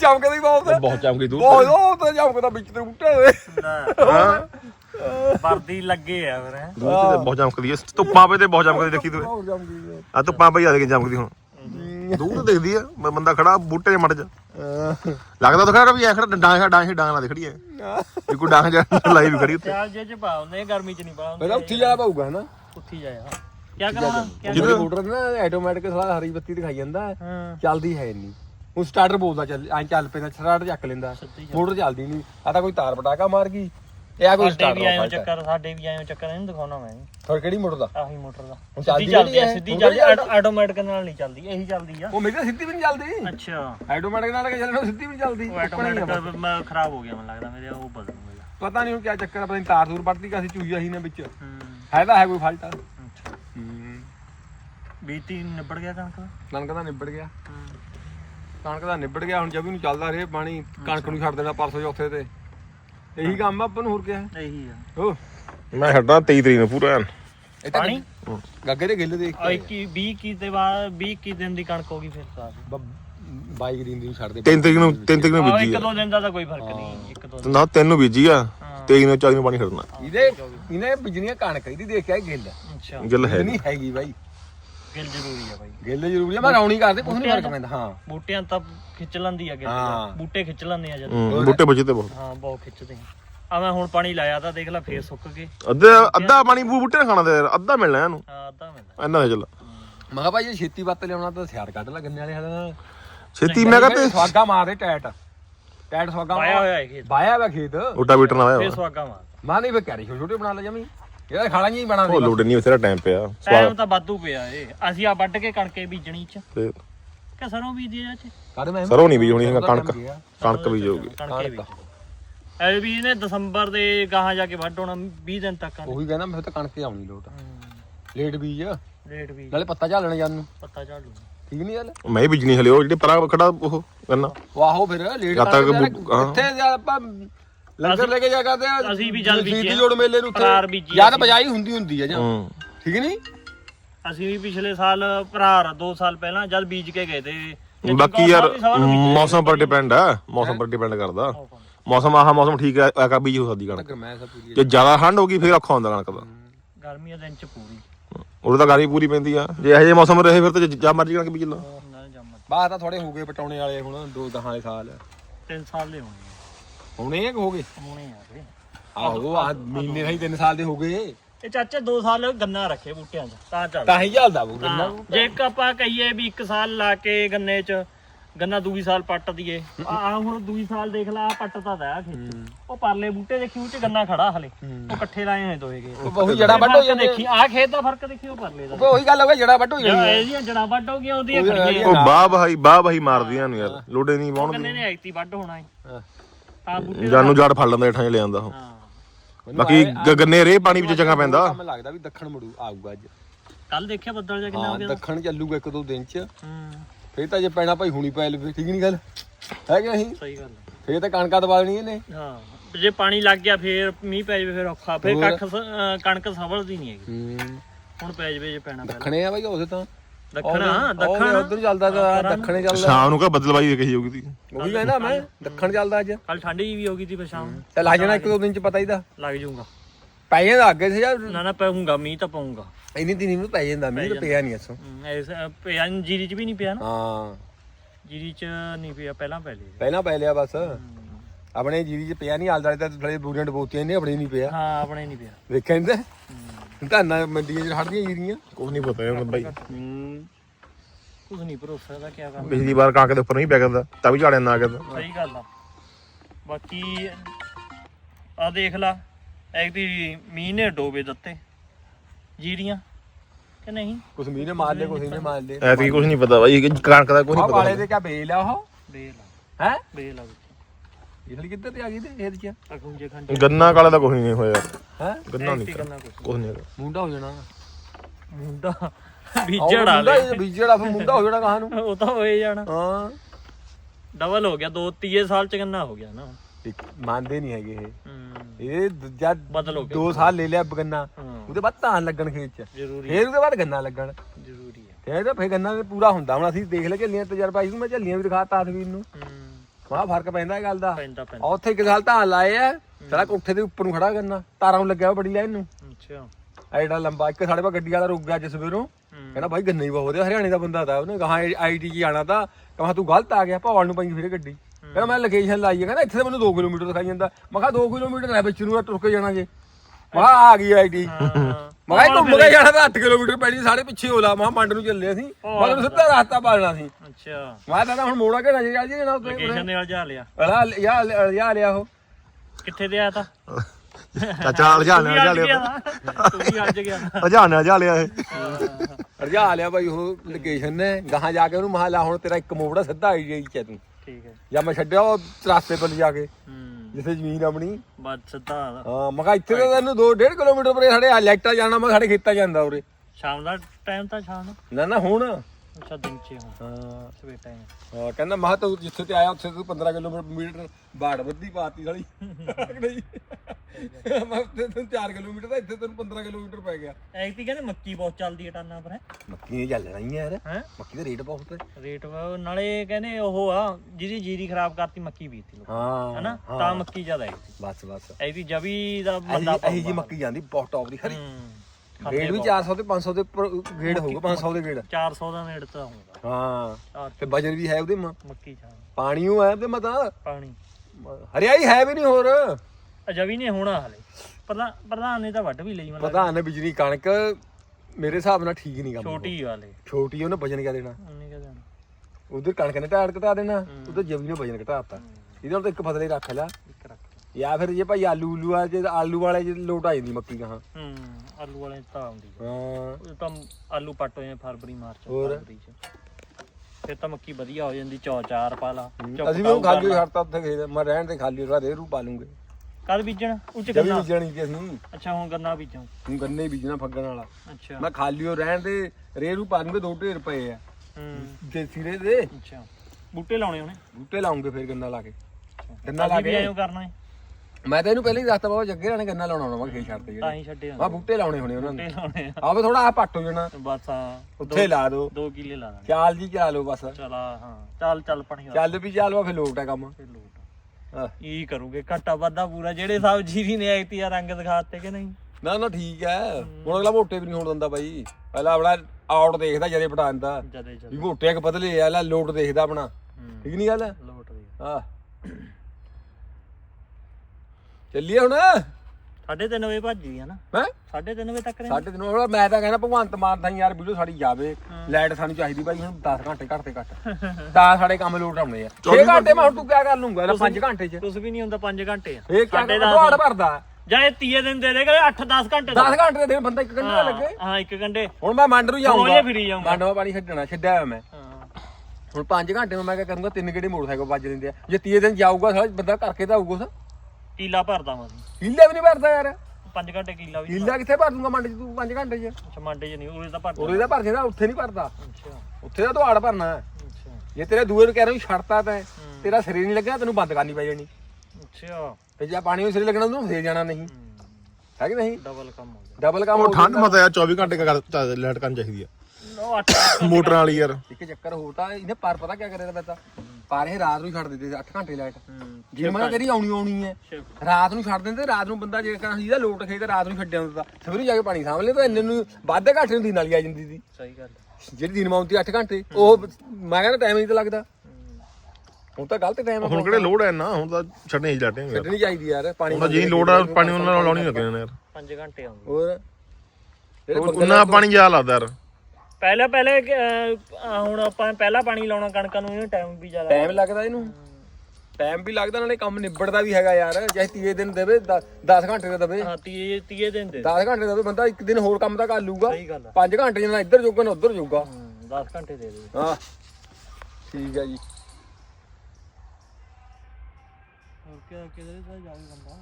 ਚਮਕਦਾ ਬਹੁਤ। ਬਹੁਤ ਚਮਕੀ ਦੂਰ ਬਹੁਤ ਉਹ ਤਾਂ ਚਮਕਦਾ ਵਿੱਚ ਤੇ ਬੂਟੇ ਦੇ ਹਾਂ। ਵਰਦੀ ਲੱਗੇ ਆ ਫਿਰ ਹੈਂ। ਤੇ ਬਹੁਤ ਚਮਕਦੀ ਹੈ। ਧੁੱਪਾਂ ਪਏ ਤੇ ਬਹੁਤ ਚਮਕਦੀ ਦੇਖੀ ਤੂੰ। ਆ ਧੁੱਪਾਂ ਪਈ ਆ ਦੇ ਚਮਕਦੀ ਹੁਣ। ਦੂਰ ਦਿਖਦੀ ਆ। ਬੰਦਾ ਖੜਾ ਬੂਟੇ ਮੜ ਜਾ। ਲੱਗਦਾ ਤਾਂ ਖੜਾ ਵੀ ਐ ਖੜਾ ਡਾਂਗ ਡਾਂਗ ਡਾਂਗ ਨਾਲ ਖੜੀ ਐ। ਵੀ ਕੋਈ ਡਾਂਗ ਜਾ ਲਾਈ ਵੀ ਖੜੀ ਉੱਤੇ ਸਿਆਲ ਜੇ ਚ ਪਾ ਹੁੰਦੇ ਗਰਮੀ ਚ ਨਹੀਂ ਪਾ ਹੁੰਦੇ ਪਹਿਲਾਂ ਉੱਥੇ ਜਾਣਾ ਪਊਗਾ ਹਨਾ? ਉੱਥੇ ਜਾਇਆ ਕੀ ਕਿਆ ਜਿਹੜੇ ਮੋਟਰ ਨਾ ਆਟੋਮੈਟਿਕ ਸਾਲਾ ਹਰੀ ਬੱਤੀ ਦਿਖਾਈ ਜਾਂਦਾ ਚੱਲਦੀ ਹੈ ਨਹੀਂ। ਹੁਣ ਸਟਾਰਟਰ ਬੋਲਦਾ ਚੱਲ ਐਂ ਚੱਲ ਪੈਂਦਾ ਸਟਾਰਟਰ ਚੱਕ ਲੈਂਦਾ। ਮੋਟਰ ਚੱਲਦੀ ਨਹੀਂ। ਆ ਤਾਂ ਕੋਈ ਤਾਰ ਪਟਾਕਾ ਮਾਰ ਗਈ। ਇਹ ਆ ਕੋਈ ਸਾਡੇ ਵੀ ਆਇਓ ਚੱਕਰ ਸਾਡੇ ਵੀ ਆਇਓ ਚੱਕਰ ਇਹਨੂੰ ਦਿਖਾਉਣਾ ਮੈਂ ਹੋਰ ਕਿਹੜੀ ਮੋਟਰ ਦਾ? ਆਹੀ ਮੋਟਰ ਦਾ। ਹੁਣ ਸਿੱਧੀ ਚੱਲਦੀ ਹੈ, ਸਿੱਧੀ ਚੱਲਦੀ ਆਟੋਮੈਟਿਕ ਨਾਲ ਨਹੀਂ ਚੱਲਦੀ ਇਹੀ ਚੱਲਦੀ ਆ। ਉਹ ਮੇਰੀ ਤਾਂ ਸਿੱਧੀ ਵੀ ਨਹੀਂ ਚੱਲਦੀ। ਅੱਛਾ। ਆਟੋਮੈਟਿਕ ਨਾਲ ਕਿ ਚੱਲਣਾ ਸਿੱਧੀ ਵੀ ਨਹੀਂ ਚੱਲਦੀ। ਉਹ ਆਟੋਮੈਟਿਕ ਮੈਂ ਖਰਾਬ ਹੋ ਗਿਆ ਮੈਨੂੰ ਲੱਗਦਾ ਮੇਰੇ ਉਹ ਬਦਲ ਮੇਰਾ ਪਤਾ ਨਹੀਂ ਹੁਣ ਕੀ ਚੱਕਰ ਆ, ਪਤਾ ਨਹੀਂ ਤਾਰ ਤੂਰ ਪੜਦੀ ਕਾਸੀ ਚੂਈ ਆਹੀ ਨੇ ਵਿੱਚ। ਹੂੰ। ਹੈ ਤਾਂ ਹੈ ਕੋਈ ਫਾਲਟ। ਅੱਛਾ। ਬੀਤੀ ਨਿਬੜ ਗਿਆ ਕਣਕ ਕਣਕ ਦਾ ਨਿਬੜ ਗਿਆ। ਕਣਕ ਦਾ ਨਿਬੜ ਗਿਆ ਹੁਣ ਵੀ ਨੂੰ ਚੱਲਦਾ ਰਹੇ ਪਾਣੀ ਕਣਕ ਨੂੰ ਛੱਡ ਦੇਣਾ ਪਰਸੋਂ ਚੌਥੇ ਤੇ। ਇਹੀ ਕੰਮ ਆ ਆਪਾਂ ਨੂੰ ਹੋਰ ਕੀ ਹੈ ਇਹੀ ਆ। ਉਹ ਮੈਂ ਛੱਡਾਂ 23 ਤਰੀਕ ਨੂੰ ਪੂਰਾ ਐਨ। ਇਹ ਤਾਂ ਪਾਣੀ? ਗੱਗੇ ਦੇ ਗਿੱਲ ਦੇਖ ਆ। 21 20 ਕੀ ਤੇ ਬਾਅਦ 20 ਕੀ ਦਿਨ ਦੀ ਕਣਕ ਹੋ ਗਈ ਫਿਰ ਸਾਰੀ ਬਾਈਕ ਦੀ ਨੂੰ ਛੱਡ ਦੇ। ਤਿੰਨ ਤਰੀਕ ਨੂੰ ਤਿੰਨ ਤਰੀਕ ਨੂੰ ਆ ਬੀਜੀ ਇੱਕ ਆ। ਦੋ ਦਿਨ ਦਾ ਤਾਂ ਕੋਈ ਫ਼ਰਕ ਨਹੀਂ ਇੱਕ ਦੋ ਤੇ ਨਾ ਤਿੰਨ ਨੂੰ ਬੀਜੀ ਆ 23 ਨੂੰ 40 ਨੂੰ ਪਾਣੀ ਛੱਡਣਾ। ਇਹਦੇ ਇਹਨੇ ਬਿਜਲੀਆਂ ਕਣਕ ਇਹਦੀ ਦੇਖ ਕੇ ਆਏ ਗਿੱਲ। ਅੱਛਾ। ਗੱਲ ਹੈ ਨਹੀਂ। ਹੈਗੀ ਬਾਈ। ਗਿਲ ਜ਼ਰੂਰੀ ਆ ਬਾਈ। ਗਿੱਲ ਜ਼ਰੂਰੀ ਆ ਮੈਂ ਰੌਣੀ ਕਰਦੇ ਕੁਝ ਨਹੀਂ ਫ਼ਰਕ ਪੈਂਦਾ ਹਾਂ। ਬੂਟਿਆਂ ਤਾਂ ਖਿੱਚ ਲੈਂਦੀ ਆ ਗਿਲ ਹਾਂ। ਬੂਟੇ ਖਿੱਚ ਲੈਂਦੇ ਆ ਜਦ। ਹੂੰ, ਬੂਟੇ ਬਚੇ ਤੇ ਬਹੁਤ। ਹਾਂ ਬਹੁਤ ਖਿੱਚਦੇ ਆ। ਆ ਮੈਂ ਹੁਣ ਪਾਣੀ ਲਾਇਆ ਤਾਂ ਦੇਖ ਲੈ ਫੇਰ ਸੁੱਕ ਗਏ। ਅੱਧਾ ਅੱਧਾ ਪਾਣੀ ਬੂ- ਬੂਟੇ ਨੇ ਖਾਣਾ ਤੇ ਯਾਰ, ਅੱਧਾ ਮਿਲਣਾ ਇਹਨੂੰ। ਆ ਅੱਧਾ ਮਿੰਟ ਇੰਨਾ ਦੇ ਚੱਲ ਮੈਂ ਕਿਹਾ ਭਾਈ ਜੇ ਛੇਤੀ ਵੱਤ ਲਿਆਉਣਾ ਤਾਂ ਸਿਆਰ ਕੱਢ ਲੈ ਗੰਨੇ ਵਾਲੇ ਹਾਲ ਛੇਤੀ ਮੈਂ ਕਹਤੇ ਸਵਾਗਾ ਮਾਰਦੇ ਟੈਟ। ਟੈਟ ਸਵਾਗਾ ਪਾਇਆ ਹੋਇਆ ਹੈ ਖੇਤ। ਬਾਇਆ ਵਾ ਖੇਤ। ਉਟਾ ਬੀਟਰ ਨਾ ਫੇਰ ਹੋਇਆ ਸਵਾਗਾ ਮਾਰ। ਮਾਂ ਨਹੀਂ ਫੇ ਕਰੀ ਛੋਟੇ ਛੋਟੇ ਬਣਾ ਲੈ ਜਮੀ। ਇਹਦਾ ਖਾਣਾ ਨਹੀਂ ਬਣਾ ਉਹ ਲੋਡ ਨਹੀਂ ਉਸੇ ਟਾਈਮ ਪਿਆ। ਟਾਈਮ ਤਾਂ ਵਾਧੂ ਪਿਆ ਏ। ਅਸੀਂ ਆ ਵੱਢ ਕੇ ਕਣਕੇ ਬੀਜਣੀ ਚ। ਤੇ ਕਿ ਸਰੋਂ ਬੀਜੀ ਜਾ ਚ? ਕਦ ਮੈਂ ਸਰੋਂ ਨਹੀਂ ਬੀਜਣੀ ਹੈਗਾ ਕਣਕ ਕਣਕ ਬੀਜੋਗੇ। ਕਣਕੇ ਬੀਜ। ਐ ਵੀ ਇਹਨੇ ਦਸੰਬਰ ਦੇ ਗਾਹਾਂ ਜਾ ਕੇ ਵੱਢ ਹੋਣਾ 20 ਦਿਨ ਤੱਕ ਉਹੀ ਕਹਿੰਦਾ ਮੈਂ ਤਾਂ ਕਣਕ ਆਉਣੀ ਲੋਟ। ਲੇਟ ਬੀਜ। ਰੇਟ ਵੀ ਨਾਲੇ ਪੱਤਾ ਝਾਲਣਾ ਜਾਨ ਨੂੰ। ਪੱਤਾ ਝਾੜ ਲੂ ਠੀਕ ਨਹੀਂ ਗੱਲ? ਮੈਂ ਹੀ ਬੀਜਣੀ ਹਲੇ ਉਹ ਜਿਹੜੇ ਪਰਾਂ ਖੜਾ ਉਹ ਕਰਨਾ। ਵਾਹੋ ਫਿਰ ਲੇਟ ਜਦ ਤੱਕ ਬੁ- ਹਾਂ। ਕਿੱਥੇ ਜਾ ਆਪਾਂ ਲੰਗਰ ਲੈ ਕੇ ਜਾ ਕਰਦੇ ਆ ਅਸੀਂ ਵੀ ਜਦ ਬੀਜੇ ਸੀਤੀ ਜੋੜ ਮੇਲੇ ਨੂੰ ਪਰਾਰ ਬੀਜੀ ਯਾਦ ਬਜਾਈ ਹੁੰਦੀ ਹੁੰਦੀ ਆ ਜਾਂ? ਹੂੰ। ਠੀਕ ਨਹੀਂ? ਅਸੀਂ ਵੀ ਪਿਛਲੇ ਸਾਲ ਭਰਾਰ 2 ਸਾਲ ਪਹਿਲਾਂ ਜਦ ਬੀਜ ਕੇ ਗਏ ਤੇ ਬਾਕੀ ਯਾਰ ਮੌਸਮ ਪਰ ਡਿਪੈਂਡ ਆ ਮੌਸਮ ਪਰ ਡਿਪੈਂਡ ਕਰਦਾ। ਮੌਸਮ ਆਹ ਮੌਸਮ ਠੀਕ ਹੈ ਆਕਾ ਬੀਜ ਹੋ ਸਕਦੀ ਕਣਕ। ਗਰਮੈਸ਼ ਆ ਪੂਰੀ ਜੇ ਜ਼ਿਆਦਾ ਠੰਡ ਹੋ ਗਈ ਫਿਰ ਔਖਾ ਹੁੰਦਾ ਕਣਕ ਦਾ। ਗਰਮੀਆਂ ਦਿਨ ਚ ਪੂਰੀ। ਉਦੋਂ ਤਾਂ ਗਾਰੀ ਪੂਰੀ ਪੈਂਦੀ ਆ। ਜੇ ਇਹੋ ਜਿਹੇ ਮੌਸਮ ਰਹੇ ਫਿਰ ਤਾਂ ਜਾਂ ਮਰਜ਼ੀ ਕਣਕ ਬੀਜ ਲਾ। ਨਾ ਜੰਮ ਬਾਅਦ ਤਾਂ ਥੋੜੇ ਹੋ ਗਏ ਪਟਾਉਣੇ ਵਾਲੇ ਹੁਣ ਦੋ ਦਹਾਂ ਵਾਲੇ ਸਾਲ। 3 ਸਾਲ ਦੇ ਹੋਣੇ ਹੁਣੇ ਹੋ ਗਏ? ਹੋਣੇ ਆ ਆਹੋ ਆ ਮਹੀਨੇ ਨਹੀਂ 3 ਸਾਲ ਦੇ ਹੋ ਗਏ। ਇਹ ਚਾਚਾ 2 ਸਾਲ ਗੰਨਾ ਰੱਖੇ ਬੂਟਿਆਂ 'ਚ ਤਾਂ ਚੱਲ। ਤਾਂ ਹੀ ਚੱਲਦਾ ਉਹ ਹਾਂ, ਜੇ ਇੱਕ ਆਪਾਂ ਕਹੀਏ ਵੀ 1 ਸਾਲ ਲਾ ਕੇ ਗੰਨੇ 'ਚ ਗੰਨਾ ਦੂਜੀ ਸਾਲ ਪੱਟ ਦਈਏ। ਆ ਹੁਣ ਦੂਜੀ ਸਾਲ ਦੇਖ ਲਾ ਆਹ ਪੱਟਦਾ ਦਾ ਖੇਤ। ਉਹ ਪਰਲੇ ਬੂਟੇ ਦੇਖੀ ਉਹ 'ਚ ਗੰਨਾ ਖੜਾ ਹਲੇ। ਉਹ ਇਕੱਠੇ ਲਾਏ ਹੋਏ ਦੋਏਗੇ ਉਹੀ ਜੜਾ ਵੱਢ ਹੋ ਦੇਖੀ ਆ ਖੇਤ ਦਾ ਫ਼ਰਕ ਦੇਖੀ ਉਹ ਪਰਲੇ ਦਾ। ਉਹੀ ਗੱਲ ਹੋ ਗਈ ਜੜਾ ਵੱਢ ਹੋ ਜਾਣੀ ਇਹ ਇਹਦੀਆਂ ਜੜਾਂ ਵੱਢ ਹੋ ਗਈਆਂ ਉਹਦੀਆਂ ਖੜੀਆਂ ਉਹ ਬਾਹ ਬਹਾਈ ਬਾਹ ਬਹਾਈ ਮਾਰਦੀਆਂ ਨੇ ਯਾਰ ਲੋਡੇ ਨਹੀਂ ਪਾਉਣ ਗੰਨੇ ਨੇ ਐਕਤੀ ਵੱਢ ਹੋਣਾ ਹੈ ਹਾਂ। ਆ ਬੂਟੇ ਜਾਨੂੰ ਜੜ ਫੜ ਲੈਂਦਾ ਇਠਾਂ ਲੈ ਆਂਦਾ ਉਹ। ਹਾਂ। ਬਾਕੀ ਗ- ਗੰਨੇ ਰੇ ਪਾਣੀ ਵਿੱਚ ਚੰਗਾ ਪੈਂਦਾ। ਮੈਨੂੰ ਲੱਗਦਾ ਵੀ ਦੱਖਣ ਮੁੜੂ ਆਊਗਾ ਅੱਜ। ਕੱਲ ਦੇਖਿਆ ਬੱਦਲ ਜਾ ਕਿੰਨਾ ਹਾਂ ਹੋ ਗਿਆ ਦੱਖਣ ਚੱਲੂਗਾ ਇੱਕ ਦੋ ਦਿਨ ਚ। ਹੂੰ। ਫੇਰ ਤਾਂ ਜੇ ਪੈਣਾ ਭਾਈ ਹੁਣੀ ਪੈ ਲਵੇ ਠੀਕ ਨਹੀਂ ਗੱਲ। ਹੈ ਕਿ ਨਹੀਂ? ਸਹੀ ਗੱਲ ਫੇਰ ਤਾਂ ਕਣਕਾਂ ਦਵਾ ਦੇਣੀਆਂ ਨੇ ਹੈ। ਹਾਂ ਜੇ ਪਾਣੀ ਲੱਗ ਗਿਆ ਫੇਰ ਮੀਂਹ ਪੈ ਜਾਵੇ ਫੇਰ ਔਖਾ। ਫੇਰ ਕੱਖ ਸ- ਅਹ ਕਣਕ ਸਵਲਦੀ ਨਹੀਂ ਹੈਗੀ। ਹੂੰ। ਹੁਣ ਪੈ ਜਾਵੇ ਜੇ ਪੈਣਾ ਪਹਿਲਾਂ ਦੱਖਣੇ ਆ ਭਾਈ ਉਹਦੇ ਤਾਂ। ਦੱਖਣਾ ਦੱਖਣ। ਉਧਰ ਚੱਲਦਾ ਤਾਂ ਦੱਖਣੇ। ਚੱਲਦਾ। ਸ਼ਾਮ ਨੂੰ ਕਾ ਬਦਲਵਾਈ ਕਹੀ ਹੋਗੀ ਤੀ ਉਹ ਵੀ ਕਹਿੰਦਾ ਮੈਂ ਦੱਖਣ। ਚੱਲਦਾ ਅੱਜ। ਕੱਲ ਠੰਡ ਜੀ ਵੀ ਹੋ ਗਈ ਸੀ ਫਿਰ ਸ਼ਾਮ। ਨੂੰ ਚੱਲ ਆ ਜਾਣਾ ਇੱਕ ਦੋ ਦਿਨ ਚ ਪਤਾ ਹੀ ਦਾ ਲੱਗ ਜਾਊਗਾ। ਪੈ ਜਾਂਦਾ ਅੱਗੇ ਸੀ ਯਾਰ? ਨਾ ਨਾ ਪਊਗਾ ਮੀਂਹ ਤਾਂ ਪਊਗਾ। ਇੰਨੀ ਦਿਨੀ ਨੂੰ ਪੈ ਜਾਂਦਾ ਮੀਂਹ ਤਾਂ ਪਿਆ ਨਹੀਂ ਅਸੋਂ ਇਸ ਪਿਆ ਨੀ, ਜੀਰੀ ਚ ਵੀ ਨਹੀਂ ਪਿਆ ਨਾ? ਹਾਂ। ਜੀਰੀ ਚ ਨਹੀਂ ਪਿਆ ਪਹਿਲਾਂ ਪੈ ਲਿਆ। ਪਹਿਲਾਂ ਪੈ ਲਿਆ ਬਸ। ਆਪਣੇ ਜੀਰੀ ਚ ਪਿਆ ਨਹੀਂ ਆਲਦਾਲੇ ਤਾਂ ਥਲੇ ਬੂਰੀਆਂ ਡਬੋਤੀਆਂ ਨੇ ਆਪਣੇ ਨਹੀਂ ਪਿਆ। ਹਾਂ ਆਪਣੇ ਨਹੀਂ ਪਿਆ। ਵੇਖਿਆ ਨਹੀਂ ਤਾਂ? ਧਾਨਾਂ ਮੰਡੀਆਂ ਚ ਹੜਦੀਆਂ ਜੀਰੀਆਂ ਕੁਝ ਨਹੀਂ ਪਤਾ ਯਾਰ ਬਾਈ ਹੂੰ। ਕੁਝ ਨਹੀਂ ਭਰੋਸਾ ਦਾ ਕੀ ਕਰਨਾ। ਪਿਛਲੀ ਵਾਰ ਕਣਕ ਦੇ ਉੱਪਰ ਨਹੀਂ ਪੈ ਕਰਦਾ ਤਾਂ ਵੀ ਝਾੜਿਆ ਨਾ ਕਰਦਾ ਸਹੀ ਗੱਲ ਆ। ਬਾਕੀ ਆ ਦੇਖ ਲਾ ਐਕਦੀ ਮੀਂਹ ਨੇ ਡੋਬੇ ਦਿੱਤੇ। ਜੀਰੀਆਂ ਕਿ ਨਹੀਂ? ਕੁਛ ਮੀਂਹ ਨੇ ਮਾਰ ਲਏ ਕੁਛ ਇਹਨੇ ਮਾਰ ਲਏ। ਐਤਕੀ ਕੁਝ ਨਹੀਂ ਪਤਾ ਬਾਈ ਕਿ ਕਣਕ ਦਾ ਕੁਝ ਆਹ ਨਹੀਂ ਵਾਲੇ ਪਤਾ ਦੇ ਕਿਆ ਬੇਲ ਆ ਉਹ? ਬੇਲ ਆ। ਹੈ? ਬੇਲ ਆ ਵਿੱਚ। ਇਹ ਹਲੀ ਕਿੱਧਰ ਤੇ ਆ ਗਈ ਤੇ ਇਹਦੇ ਚ? ਖੰਡ ਗੰਨਾ ਕਾਲੇ ਦਾ ਕੁਝ ਨਹੀਂ ਹੋਇਆ। ਹੈ? ਗੰਨਾ ਨਹੀਂ ਕਰਨਾ ਕੁਝ ਨਹੀਂ। ਹੈਗਾ। ਮੁੰਡਾ ਹੋ ਜਾਣਾ। ਮੁੰਡਾ। ਬੀਜੜ ਆ ਮੁੰਡਾ ਇਹ ਬੀਜੜਾ ਫਿਰ ਮੁੰਡਾ ਹੋ ਜਾਣਾ ਕਹਾਂ ਨੂੰ ਉਹ ਤਾਂ ਹੋਏ ਜਾਣਾ। ਹਾਂ। ਡਬਲ ਹੋ ਗਿਆ ਦੋ ਤੀਏ ਸਾਲ ਚ ਗੰਨਾ ਹੋ ਗਿਆ ਨਾ। ਇੱਕ ਮੰਨਦੇ ਨਹੀਂ ਹੈਗੇ ਇਹ। ਹੂੰ। ਇਹ ਦ- ਜਦ ਬਦਲ ਹੋ ਗਿਆ। ਦੋ ਸਾਲ ਲੈ ਲਿਆ ਗੰਨਾ ਹਾਂ। ਉਹਦੇ ਬਾਅਦ ਧਾਨ ਲੱਗਣ ਖੇਤ ਚ। ਜ਼ਰੂਰੀ। ਫੇਰ ਉਹਦੇ ਬਾਅਦ ਗੰਨਾ ਲੱਗਣ। ਜ਼ਰੂਰੀ ਹੈ ਫੇਰ ਤਾਂ ਫੇਰ ਗੰਨਾ ਤੇ ਪੂਰਾ ਹੁੰਦਾ। ਹੁਣ ਅਸੀਂ ਦੇਖ ਲੈ ਝੱਲੀਆਂ ਤਜਰਬਾ ਇਸ ਨੂੰ ਮੈਂ ਝੱਲੀਆਂ ਵੀ ਦਿਖਾਤਾ ਤਸਵੀਰ ਨੂੰ। ਹੂੰ। ਬੜਾ ਫ਼ਰਕ ਪੈਂਦਾ ਇਹ ਗੱਲ ਦਾ। ਪੈਂਦਾ ਪੈਂਦਾ। ਉੱਥੇ ਇੱਕ ਸਾਲ ਧਾਨ ਲਾਏ ਆ ਸਾਰਾ ਕੋਠੇ ਦੇ ਉੱਪਰ ਨੂੰ ਖੜਾ ਗੰਨਾ ਤਾਰਾਂ ਨੂੰ ਲੱਗਿਆ ਹੋਇਆ ਬੜੀ ਲਾਈਨ ਨੂੰ। ਅੱਛਾ। ਜਿਹੜਾ ਲੰਬਾ ਇੱਕ ਸਾਡੇ ਪਾ ਗੱਡੀ ਵਾਲਾ ਰੁਕ ਗਿਆ ਅੱਜ ਸਵੇਰੋਂ ਹੂੰ। ਕਹਿੰਦਾ ਭਾਈ ਗੰਨਾ ਹੀ ਬਹੁਤ ਹਰਿਆਣੇ ਦਾ ਬੰਦਾ ਤਾਂ ਉਹਨੇ ਕਹਾ ਆਈਟੀ ਜੀ ਆਣਾ ਤਾਂ ਕਹਾ ਤੂੰ ਗਲਤ ਆ ਗਿਆ ਭਾਵਲ ਨੂੰ ਪਈ ਫਿਰ ਗੱਡੀ। ਕਹਿੰਦਾ ਮੈਂ ਲੋਕੇਸ਼ਨ ਲਾਈ ਹੈ ਕਹਿੰਦਾ ਇੱਥੇ ਤਾਂ ਮੈਨੂੰ 2 ਕਿਲੋਮੀਟਰ ਦਿਖਾਈ ਜਾਂਦਾ। ਮੈਂ ਕਿਹਾ 2 ਕਿਲੋਮੀਟਰ ਹੈ ਵਿੱਚ ਨੂੰ ਟੁਰ ਕੇ ਜਾਣਾ ਜੇ ਮੈਂ ਆ ਗਈ ਆਈਟੀ ਹਾਂ। ਮੈਂ ਕਿਹਾ ਘੁੰਮ ਕੇ ਜਾਣਾ ਤਾਂ 8 ਕਿਲੋਮੀਟਰ ਪੈਣੀ ਸਾਰੇ ਪਿੱਛੇ ਹੋਲਾ ਮੈਂ ਮੰਡ ਨੂੰ ਚੱਲੇ ਅਸੀਂ। ਮੈਂ ਸਿੱਧਾ ਰਸਤਾ ਪਾਲਣਾ ਸੀ। ਅੱਛਾ। ਮੈਂ ਤਾਂ ਹੁਣ ਮੋੜਾ ਜੇ ਚੱਲ ਜੀ ਨਾ ਉੱਤੇ ਲੋਕੇਸ਼ਨ ਦੇ ਨਾਲ ਜਾ ਲਿਆ। ਅਲਾ ਯਾ ਯਾ ਲਿਆ ਉਹ। ਕਿੱਥੇ ਦੇ ਆਇਆ ਤਾਂ? ਚਾਚਾ ਹਜ਼ਾਰ ਨਾਲ ਗਿਆ ਤੂੰ। ਵੀ ਅੱਜ ਗਿਆ ਹਜ਼ਾਰ ਨਾਲ ਝਾਲਿਆ ਇਹ। ਰਜਾ ਲਿਆ ਬਾਈ ਉਹ ਲੋਕੇਸ਼ਨ ਨੇ। ਗਾਹਾਂ ਜਾ ਕੇ ਉਹਨੂੰ ਮਹਲਾ ਹੁਣ ਤੇਰਾ ਇੱਕ ਮੋੜਾ ਸਿੱਧਾ ਆਈ ਜਾਈ ਚ ਤੂੰ। ਠੀਕ ਹੈ। ਜਾਂ ਮੈਂ ਛੱਡਿਆ ਉਹ ਰਸਤੇ ਪਰ ਜਾ ਕੇ। ਹੂੰ। ਜਿੱਥੇ ਜ਼ਮੀਨ ਆਪਣੀ। ਬਸ ਸਿੱਧਾ ਹਾਂ ਮੈਂ ਕਿਹਾ ਇੱਥੇ ਤਾਂ ਤੈਨੂੰ 2 1.5 ਕਿਲੋਮੀਟਰ ਪਰੇ ਸਾਡੇ ਲੈਕਟਾ ਜਾਣਾ ਮੈਂ ਸਾਡੇ ਖੇਤਾਂ ਜਾਂਦਾ ਉਰੇ। ਸ਼ਾਮ ਦਾ ਟਾਈਮ ਤਾਂ ਸ਼ਾਮ ਨੂੰ। ਨਾ ਨਾ ਹੁਣ। ਅੱਛਾ ਦਿਨ ਚ ਹੁਣ। ਹਾਂ। ਸਵੇਰ ਟਾਈਮ ਹਾਂ ਕਹਿੰਦਾ ਮੈਂ ਕਿਹਾ ਤੂੰ ਜਿੱਥੇ ਤੇ ਆਇਆ ਉੱਥੇ ਤੂੰ 15 ਕਿਲੋਮੀਟਰ ਬਾੜ ਵੱਧੀ ਪਾਤੀ ਸਾਲੀ। ਨਹੀਂ (laughs) ਮੈਂ ਉੱਥੇ ਤੈਨੂੰ 4 ਕਿਲੋਮੀਟਰ ਦਾ ਇੱਥੇ ਤੈਨੂੰ 15 ਕਿਲੋਮੀਟਰ ਪੈ ਗਿਆ। ਐਕਤੀ ਕਹਿੰਦੇ ਮੱਕੀ ਬਹੁਤ ਚੱਲਦੀ ਹੈ ਟਾਨਾ ਪਰ ਹੈ। ਮੱਕੀ ਨੇ ਚੱਲਣਾ ਹੀ ਯਾਰ। ਹੈ? ਮੱਕੀ ਦਾ ਰੇਟ ਬਹੁਤ ਹੈ। ਰੇਟ ਵਾ- ਨਾਲੇ ਕਹਿੰਦੇ ਉਹ ਆ ਜਿਹਦੀ ਜੀਰੀ ਖਰਾਬ ਕਰਤੀ ਮੱਕੀ ਬੀਜਤੀ ਲੋਕ। ਹਾਂ ਹਨਾ? ਤਾਂ ਮੱਕੀ ਜ਼ਿਆਦਾ ਆਈ। ਬਸ ਬਸ। ਐਦੀ ਜਵੀ ਦਾ ਬੰਦਾ ਇਹੀ ਜੀ ਮੱਕੀ ਜਾਂਦੀ ਬਹੁਤ ਟੌਪ ਦੀ ਖਰੀ ਹੂੰ। ਗੇੜ ਵੀ 400 ਤੇ 500 ਦੇ ਉੱਪਰ ਗੇੜ ਹੋਊਗਾ 500 ਦੇ ਗੇੜ। 400 ਦਾ ਨੇੜੇ ਤਾਂ ਹੋਊਗਾ। ਹਾਂ। ਚਾਰ ਤੇ ਵਜਨ ਵੀ ਹੈ ਉਹਦੇ ਮਾ। ਮੱਕੀ ਛਾਂ ਪਾਣੀ ਉਹ ਹੈ ਤੇ। ਮਤਾ ਪਾਣੀ। ਹਰਿਆਈ ਹੈ ਵੀ ਨਹੀਂ ਹੋਰ। ਅਜਵੀ ਨੇ ਹੋਣਾ ਹਲੇ। ਪ੍ਰਧਾਨ ਪ੍ਰਧਾਨ ਨੇ ਤਾਂ ਵੱਢ ਵੀ ਲਈ ਮਤਲਬ। ਪ੍ਰਧਾਨ ਨੇ ਬਿਜਲੀ ਕਣਕ ਮੇਰੇ ਹਿਸਾਬ ਨਾਲ ਠੀਕ ਨਹੀਂ ਕੰਮ ਛੋਟੀ ਵਾਲੇ ਛੋਟੀ ਉਹਨੇ ਵਜਨ ਕਿਆ ਦੇਣਾ? ਉਹਨੇ ਉਧਰ ਕਣਕ ਨੇ ਢਾੜ ਘਟਾ ਦੇਣਾ ਉਧਰ ਜਮੀ ਨੇ ਵਜਨ ਘਟਾਤਾ। ਇਹਦੇ ਨਾਲ ਤਾਂ ਇੱਕ ਫਸਲੇ ਰੱਖ ਲਿਆ ਇੱਕ ਰੱਖ ਜਾਂ ਫਿਰ ਜੇ ਭਾਈ ਆਲੂ ਉਲੂ ਆ ਜੇ ਆਲੂ ਵਾਲੇ ਜੇ ਲੋਟ ਆ ਜਾਂਦੀ ਮੱਕੀ ਕਹਾਂ ਹੂੰ ਆਲੂ ਵਾਲੇ ਤਾਂ ਆਉਂਦੀ। ਹਾਂ। ਉਹ ਤਾਂ ਆਲੂ ਪੱਟ ਆ ਫਰਵਰੀ ਮਾਰਚ ਹੋਰ? ਫਰਵਰੀ ਚ। ਫਿਰ ਤਾਂ ਮੱਕੀ ਵਧੀਆ ਹੋ ਜਾਂਦੀ ਚੌ ਚਾਰ ਪਾ ਲਾ। ਅਸੀਂ ਵੀ ਉਹ ਖਾਲੀ ਛੱਡਤਾ ਉੱਥੇ ਖੇਤ ਮੈਂ ਰਹਿਣ ਤੇ ਖਾਲੀ ਥੋੜਾ ਦੇ ਰੂ ਪਾ ਲੂੰਗੇ। ਕਦ ਬੀਜਣਾ? ਉੱਚ ਜਮੀ ਗੰਨਾ? ਬੀਜਣੀ ਸੀ ਅਸੀਂ। ਅੱਛਾ ਹੁਣ ਗੰਨਾ ਬੀਜਾਂ। ਹੁਣ ਗੰਨੇ ਬੀਜਣਾ ਫੱਗਣ ਵਾਲਾ। ਅੱਛਾ। ਮੈਂ ਖਾਲੀ ਉਹ ਰਹਿਣ ਦੇ ਰੇ ਰੂ ਪਾ ਲੂੰਗੇ ਦੋ ਢੇਰ ਪਏ ਆ। ਹੂੰ। ਦੇਸੀ ਰੇ ਦੇ। ਅੱਛਾ। ਬੂਟੇ ਲਾਉਣੇ ਉਹਨੇ? ਬੂਟੇ ਲਾਉਂਗੇ ਫਿਰ ਗੰਨਾ ਲਾ ਕੇ। ਗੰਨਾ ਲਾ ਕੇ। ਐਂ ਕਰਨਾ ਹੈ ਮੈਂ ਤਾਂ ਇਹਨੂੰ ਪਹਿਲਾਂ ਹੀ ਦੱਸਤਾ ਬਾਬਾ ਜੱਗੇ ਨੇ ਗੰਨਾ ਲਾਉਣਾ ਹੋਣਾ ਮੈਂ ਖੇਤ ਛੱਡਦੇ ਤਾਂ ਜਿਹੜੇ ਹੀ ਛੱਡੇ ਆ। ਬੂਟੇ ਲਾਉਣੇ ਹੋਣੇ ਉਹਨਾਂ ਨੇ। ਬੂਟੇ ਲਾਉਣੇ ਆ। ਆਵੇ ਥੋੜਾ ਆ ਪੱਟ ਹੋ ਜਾਣਾ। ਬਸ ਹਾਂ ਉੱਥੇ ਲਾ ਦੋ। 2 ਕਿੱਲੇ ਲਾ ਦਾਂਗੇ। ਚਾਲ ਜੀ ਚਲਾ ਲਓ ਬਸ। ਚਲਾ ਹਾਂ। ਚੱਲ ਚੱਲ ਪਣੀ ਚੱਲ ਵੀ ਚੱਲ ਵਾ ਫਿਰ ਲੋਟ ਆ ਕੰਮ। ਫਿਰ ਲੋਟ। ਇਹ ਕਰੂਗੇ ਘੱਟਾ ਵਾਧਾ ਪੂਰਾ ਜਿਹੜੇ ਸਾਹਿਬ ਜੀਰੀ ਨੇ ਆਈਤੀ ਆ ਰੰਗ ਦਿਖਾਤੇ ਕਿ ਨਹੀਂ? ਨਾ ਨਾ ਠੀਕ ਹੈ ਹੁਣ ਅਗਲਾ ਮੋਟੇ ਵੀ ਨਹੀਂ ਹੋਣ ਦਿੰਦਾ ਬਾਈ। ਪਹਿਲਾਂ ਆਪਣਾ ਆਊਟ ਦੇਖਦਾ ਜਦੇ ਪਟਾ ਦਿੰਦਾ। ਜਦੇ ਵੀ ਮੋਟੇ ਕਿ ਪਤਲੇ ਆ ਲੈ ਲੋਟ ਦੇਖਦਾ ਆਪਣਾ। ਠੀਕ ਨਹੀਂ ਗੱਲ? ਲੋਟ ਦੇ ਹਾਂ ਚੱਲੀਏ ਹੁਣ। ਸਾਢੇ ਤਿੰਨ ਵਜੇ ਭੱਜੀ ਆ ਨਾ। ਹੈ? ਸਾਢੇ ਤਿੰਨ ਵਜੇ ਤੱਕ ਰਹਿ ਸਾਡੇ ਦਿਨ ਹੁਣ ਮੈਂ ਤਾਂ ਕਹਿੰਦਾ ਭਗਵੰਤ ਮਾਨ ਤਾਂ ਯਾਰ ਵੀਡੀਓ ਸਾਡੀ ਜਾਵੇ। ਲਾਈਟ ਸਾਨੂੰ ਚਾਹੀਦੀ ਬਾਈ ਹੁਣ 10 ਘੰਟੇ ਘੱਟ ਤੇ ਘੱਟ। (laughs) 10 ਸਾਡੇ ਕੰਮ ਲੋਟ ਆਉਣੇ ਆ। 6 ਘੰਟੇ ਮੈਂ ਹੁਣ ਤੂੰ ਕਿਆ ਕਰ ਲੂੰਗਾ ਲੈ 5 ਘੰਟੇ ਚ। ਕੁਝ ਵੀ ਨਹੀਂ ਹੁੰਦਾ 5 ਘੰਟੇ ਆ। ਇਹ ਕਿਆ ਦਵਾੜ ਭਰਦਾ। ਜਾਂ ਇਹ ਤੀਏ ਦਿਨ ਦੇ ਦੇ ਕਰੇ 8-10 ਘੰਟੇ ਦਾ। 10 ਘੰਟੇ ਦੇ ਬੰਦਾ ਇੱਕ ਘੰਟਾ ਲੱਗੇ। ਹਾਂ ਇੱਕ ਘੰਟੇ। ਹੁਣ ਮੈਂ ਮੰਡ ਨੂੰ ਜਾਊਂਗਾ। ਰੋਜ਼ੇ ਫਿਰੀ ਜਾਊਂਗਾ। ਮੰਡ ਨੂੰ ਪਾਣੀ ਛੱਡਣਾ ਛੱਡਿਆ ਹੋਇਆ ਮੈਂ। ਹਾਂ। ਹੁਣ 5 ਘੰਟੇ ਮੈਂ ਕਿਆ ਕਰੂੰਗਾ ਤਿੰਨ ਗੇੜੇ ਮੋਟਰਸਾਈਕਲ ਵੱਜ ਦਿੰਦੇ ਆ। ਜੇ 30 ਦਿਨ ਜਾਊਗਾ ਸਾਲਾ ਬੰਦਾ ਕਰਕੇ ਤਾਂ ਆਊਗਾ ਕੀਲਾ ਭਰਦਾ ਮੈਂ ਹੀਲਾ ਵੀ ਨਹੀਂ ਭਰਦਾ ਯਾਰ। 5 ਘੰਟੇ ਕੀਲਾ ਵੀ ਹੀਲਾ ਕਿੱਥੇ ਭਰ ਦੂੰਗਾ ਮੰਡ ਚ ਤੂੰ? 5 ਘੰਟੇ ਚ। ਅੱਛਾ ਮੰਡੇ ਚ ਨਹੀਂ ਉਰੇ ਤਾਂ ਭਰਦਾ। ਉਰੇ ਦਾ ਭਰ ਜਿਹੜਾ ਉੱਥੇ ਨਹੀਂ ਭਰਦਾ। ਅੱਛਾ। ਉੱਥੇ ਦਾ ਦਵਾੜ ਭਰਨਾ ਹੈ। ਅੱਛਾ। ਜੇ ਤੇਰੇ ਦੂਏ ਨੂੰ ਕਹਿ ਰਿਹਾ ਛੱਡਤਾ ਤੈਂ ਤੇਰਾ ਸਿਰੇ ਨਹੀਂ ਲੱਗਿਆ ਤੈਨੂੰ ਬੰਦ ਕਰਨੀ ਪੈ ਜਾਣੀ। ਅੱਛਾ। ਤੇ ਜੇ ਪਾਣੀ ਨੂੰ ਸਿਰੇ ਲੱਗਣਾ ਤੂੰ ਫੇਰ ਜਾਣਾ ਨਹੀਂ। ਹੈ। ਕਿ ਨਹੀਂ? ਡਬਲ ਕੰਮ ਹੋ ਗਿਆ। ਡਬਲ ਕੰਮ ਹੋ ਠੰਡ ਮਤਾ ਆ 24 ਘੰਟੇ ਕਾ ਲਾਈਟ ਕਰਨ ਚਾਹੀਦੀ ਆ। ਉਹ 8 ਮੋਟਰਾਂ ਵਾਲੀ ਯਾਰ। ਇੱਕ ਚੱਕਰ ਹੋਰ ਤਾਂ ਇਹਨੇ ਪਰ ਪਤਾ ਕੀ ਕਰਿਆ ਤਾਂ ਪਤਾ ਪਰ ਇਹ ਰਾਤ ਨੂੰ ਛੱਡ ਦਿੰਦੇ ਸੀ 8 ਘੰਟੇ ਲਾਈਟ। ਜੇ ਮੈਂ ਕਰੀ ਆਉਣੀ ਆਉਣੀ ਹੈ। ਰਾਤ ਨੂੰ ਛੱਡ ਦਿੰਦੇ ਰਾਤ ਨੂੰ ਬੰਦਾ ਜੇ ਕਹਾਂ ਜਿਹਦਾ ਲੋਟ ਖੇ ਤੇ ਰਾਤ ਨੂੰ ਛੱਡਿਆ ਹੁੰਦਾ ਸਵੇਰੇ ਜਾ ਕੇ ਪਾਣੀ ਸਾਂਭ ਲੈ ਤਾਂ ਇੰਨੇ ਨੂੰ ਵਾਧੇ ਘਾਟੇ ਨੂੰ ਦਿਨ ਵਾਲੀ ਆ ਜਾਂਦੀ ਸੀ। ਸਹੀ ਗੱਲ। ਜਿਹੜੀ ਦਿਨ ਮਾਉਂਦੀ 8 ਘੰਟੇ ਉਹ ਮੈਂ ਕਹਿੰਦਾ ਟਾਈਮ ਨਹੀਂ ਤਾਂ ਲੱਗਦਾ। ਹੁਣ ਤਾਂ ਗਲਤ ਟਾਈਮ ਹੁਣ ਕਿਹੜੇ ਲੋੜ ਐ ਨਾ ਹੁਣ ਤਾਂ ਛੱਡਣੇ ਹੀ ਲਾਟੇ ਛੱਡਣੀ ਚਾਹੀਦੀ ਯਾਰ ਪਾਣੀ ਹੁਣ ਲੋੜ ਆ ਪਾਣੀ ਉਹਨਾਂ ਨਾਲ ਲਾਉਣੀ ਲੱਗਣੇ ਨੇ ਯਾਰ 5 ਘੰਟੇ ਆਉਂਦੇ। ਹੋਰ? ਉਹਨਾਂ ਪਾਣੀ ਜ਼ਿਆਦਾ ਲੱਗਦਾ ਯਾਰ। ਪਹਿਲਾਂ ਪਹਿਲੇ ਹੁਣ ਆਪਾਂ ਪਹਿਲਾਂ ਪਾਣੀ ਲਾਉਣਾ ਕਣਕਾਂ ਨੂੰ ਇਹਨੂੰ ਟਾਈਮ ਵੀ ਜ਼ਿਆਦਾ ਟਾਈਮ ਲੱਗਦਾ ਇਹਨੂੰ। ਟਾਈਮ ਵੀ ਲੱਗਦਾ ਨਾਲੇ ਕੰਮ ਨਿਬੜਦਾ ਵੀ ਹੈਗਾ ਯਾਰ। ਚਾਹੇ 30 ਦਿਨ ਦੇਵੇ 10 ਘੰਟੇ ਦਾ ਦੇਵੇ। ਹਾਂ ਤੀਏ ਤੀਏ ਦਿਨ ਦੇ। 10 ਘੰਟੇ ਦਾ ਦੇਵੇ ਬੰਦਾ ਇੱਕ ਦਿਨ ਹੋਰ ਕੰਮ ਤਾਂ ਕਰ ਲੂਗਾ ਸਹੀ ਗੱਲ ਆ। 5 ਘੰਟੇ ਜਨਾ ਇੱਧਰ ਜੋਗਾ ਨਾ ਉੱਧਰ ਜੋਗਾ 10 ਘੰਟੇ ਦੇ ਦੇ ਹਾਂ। ਠੀਕ ਹੈ ਜੀ। ਹੋਰ ਕਿਹਦੇ ਦਾ ਜਾਵੇ ਬੰਦਾ।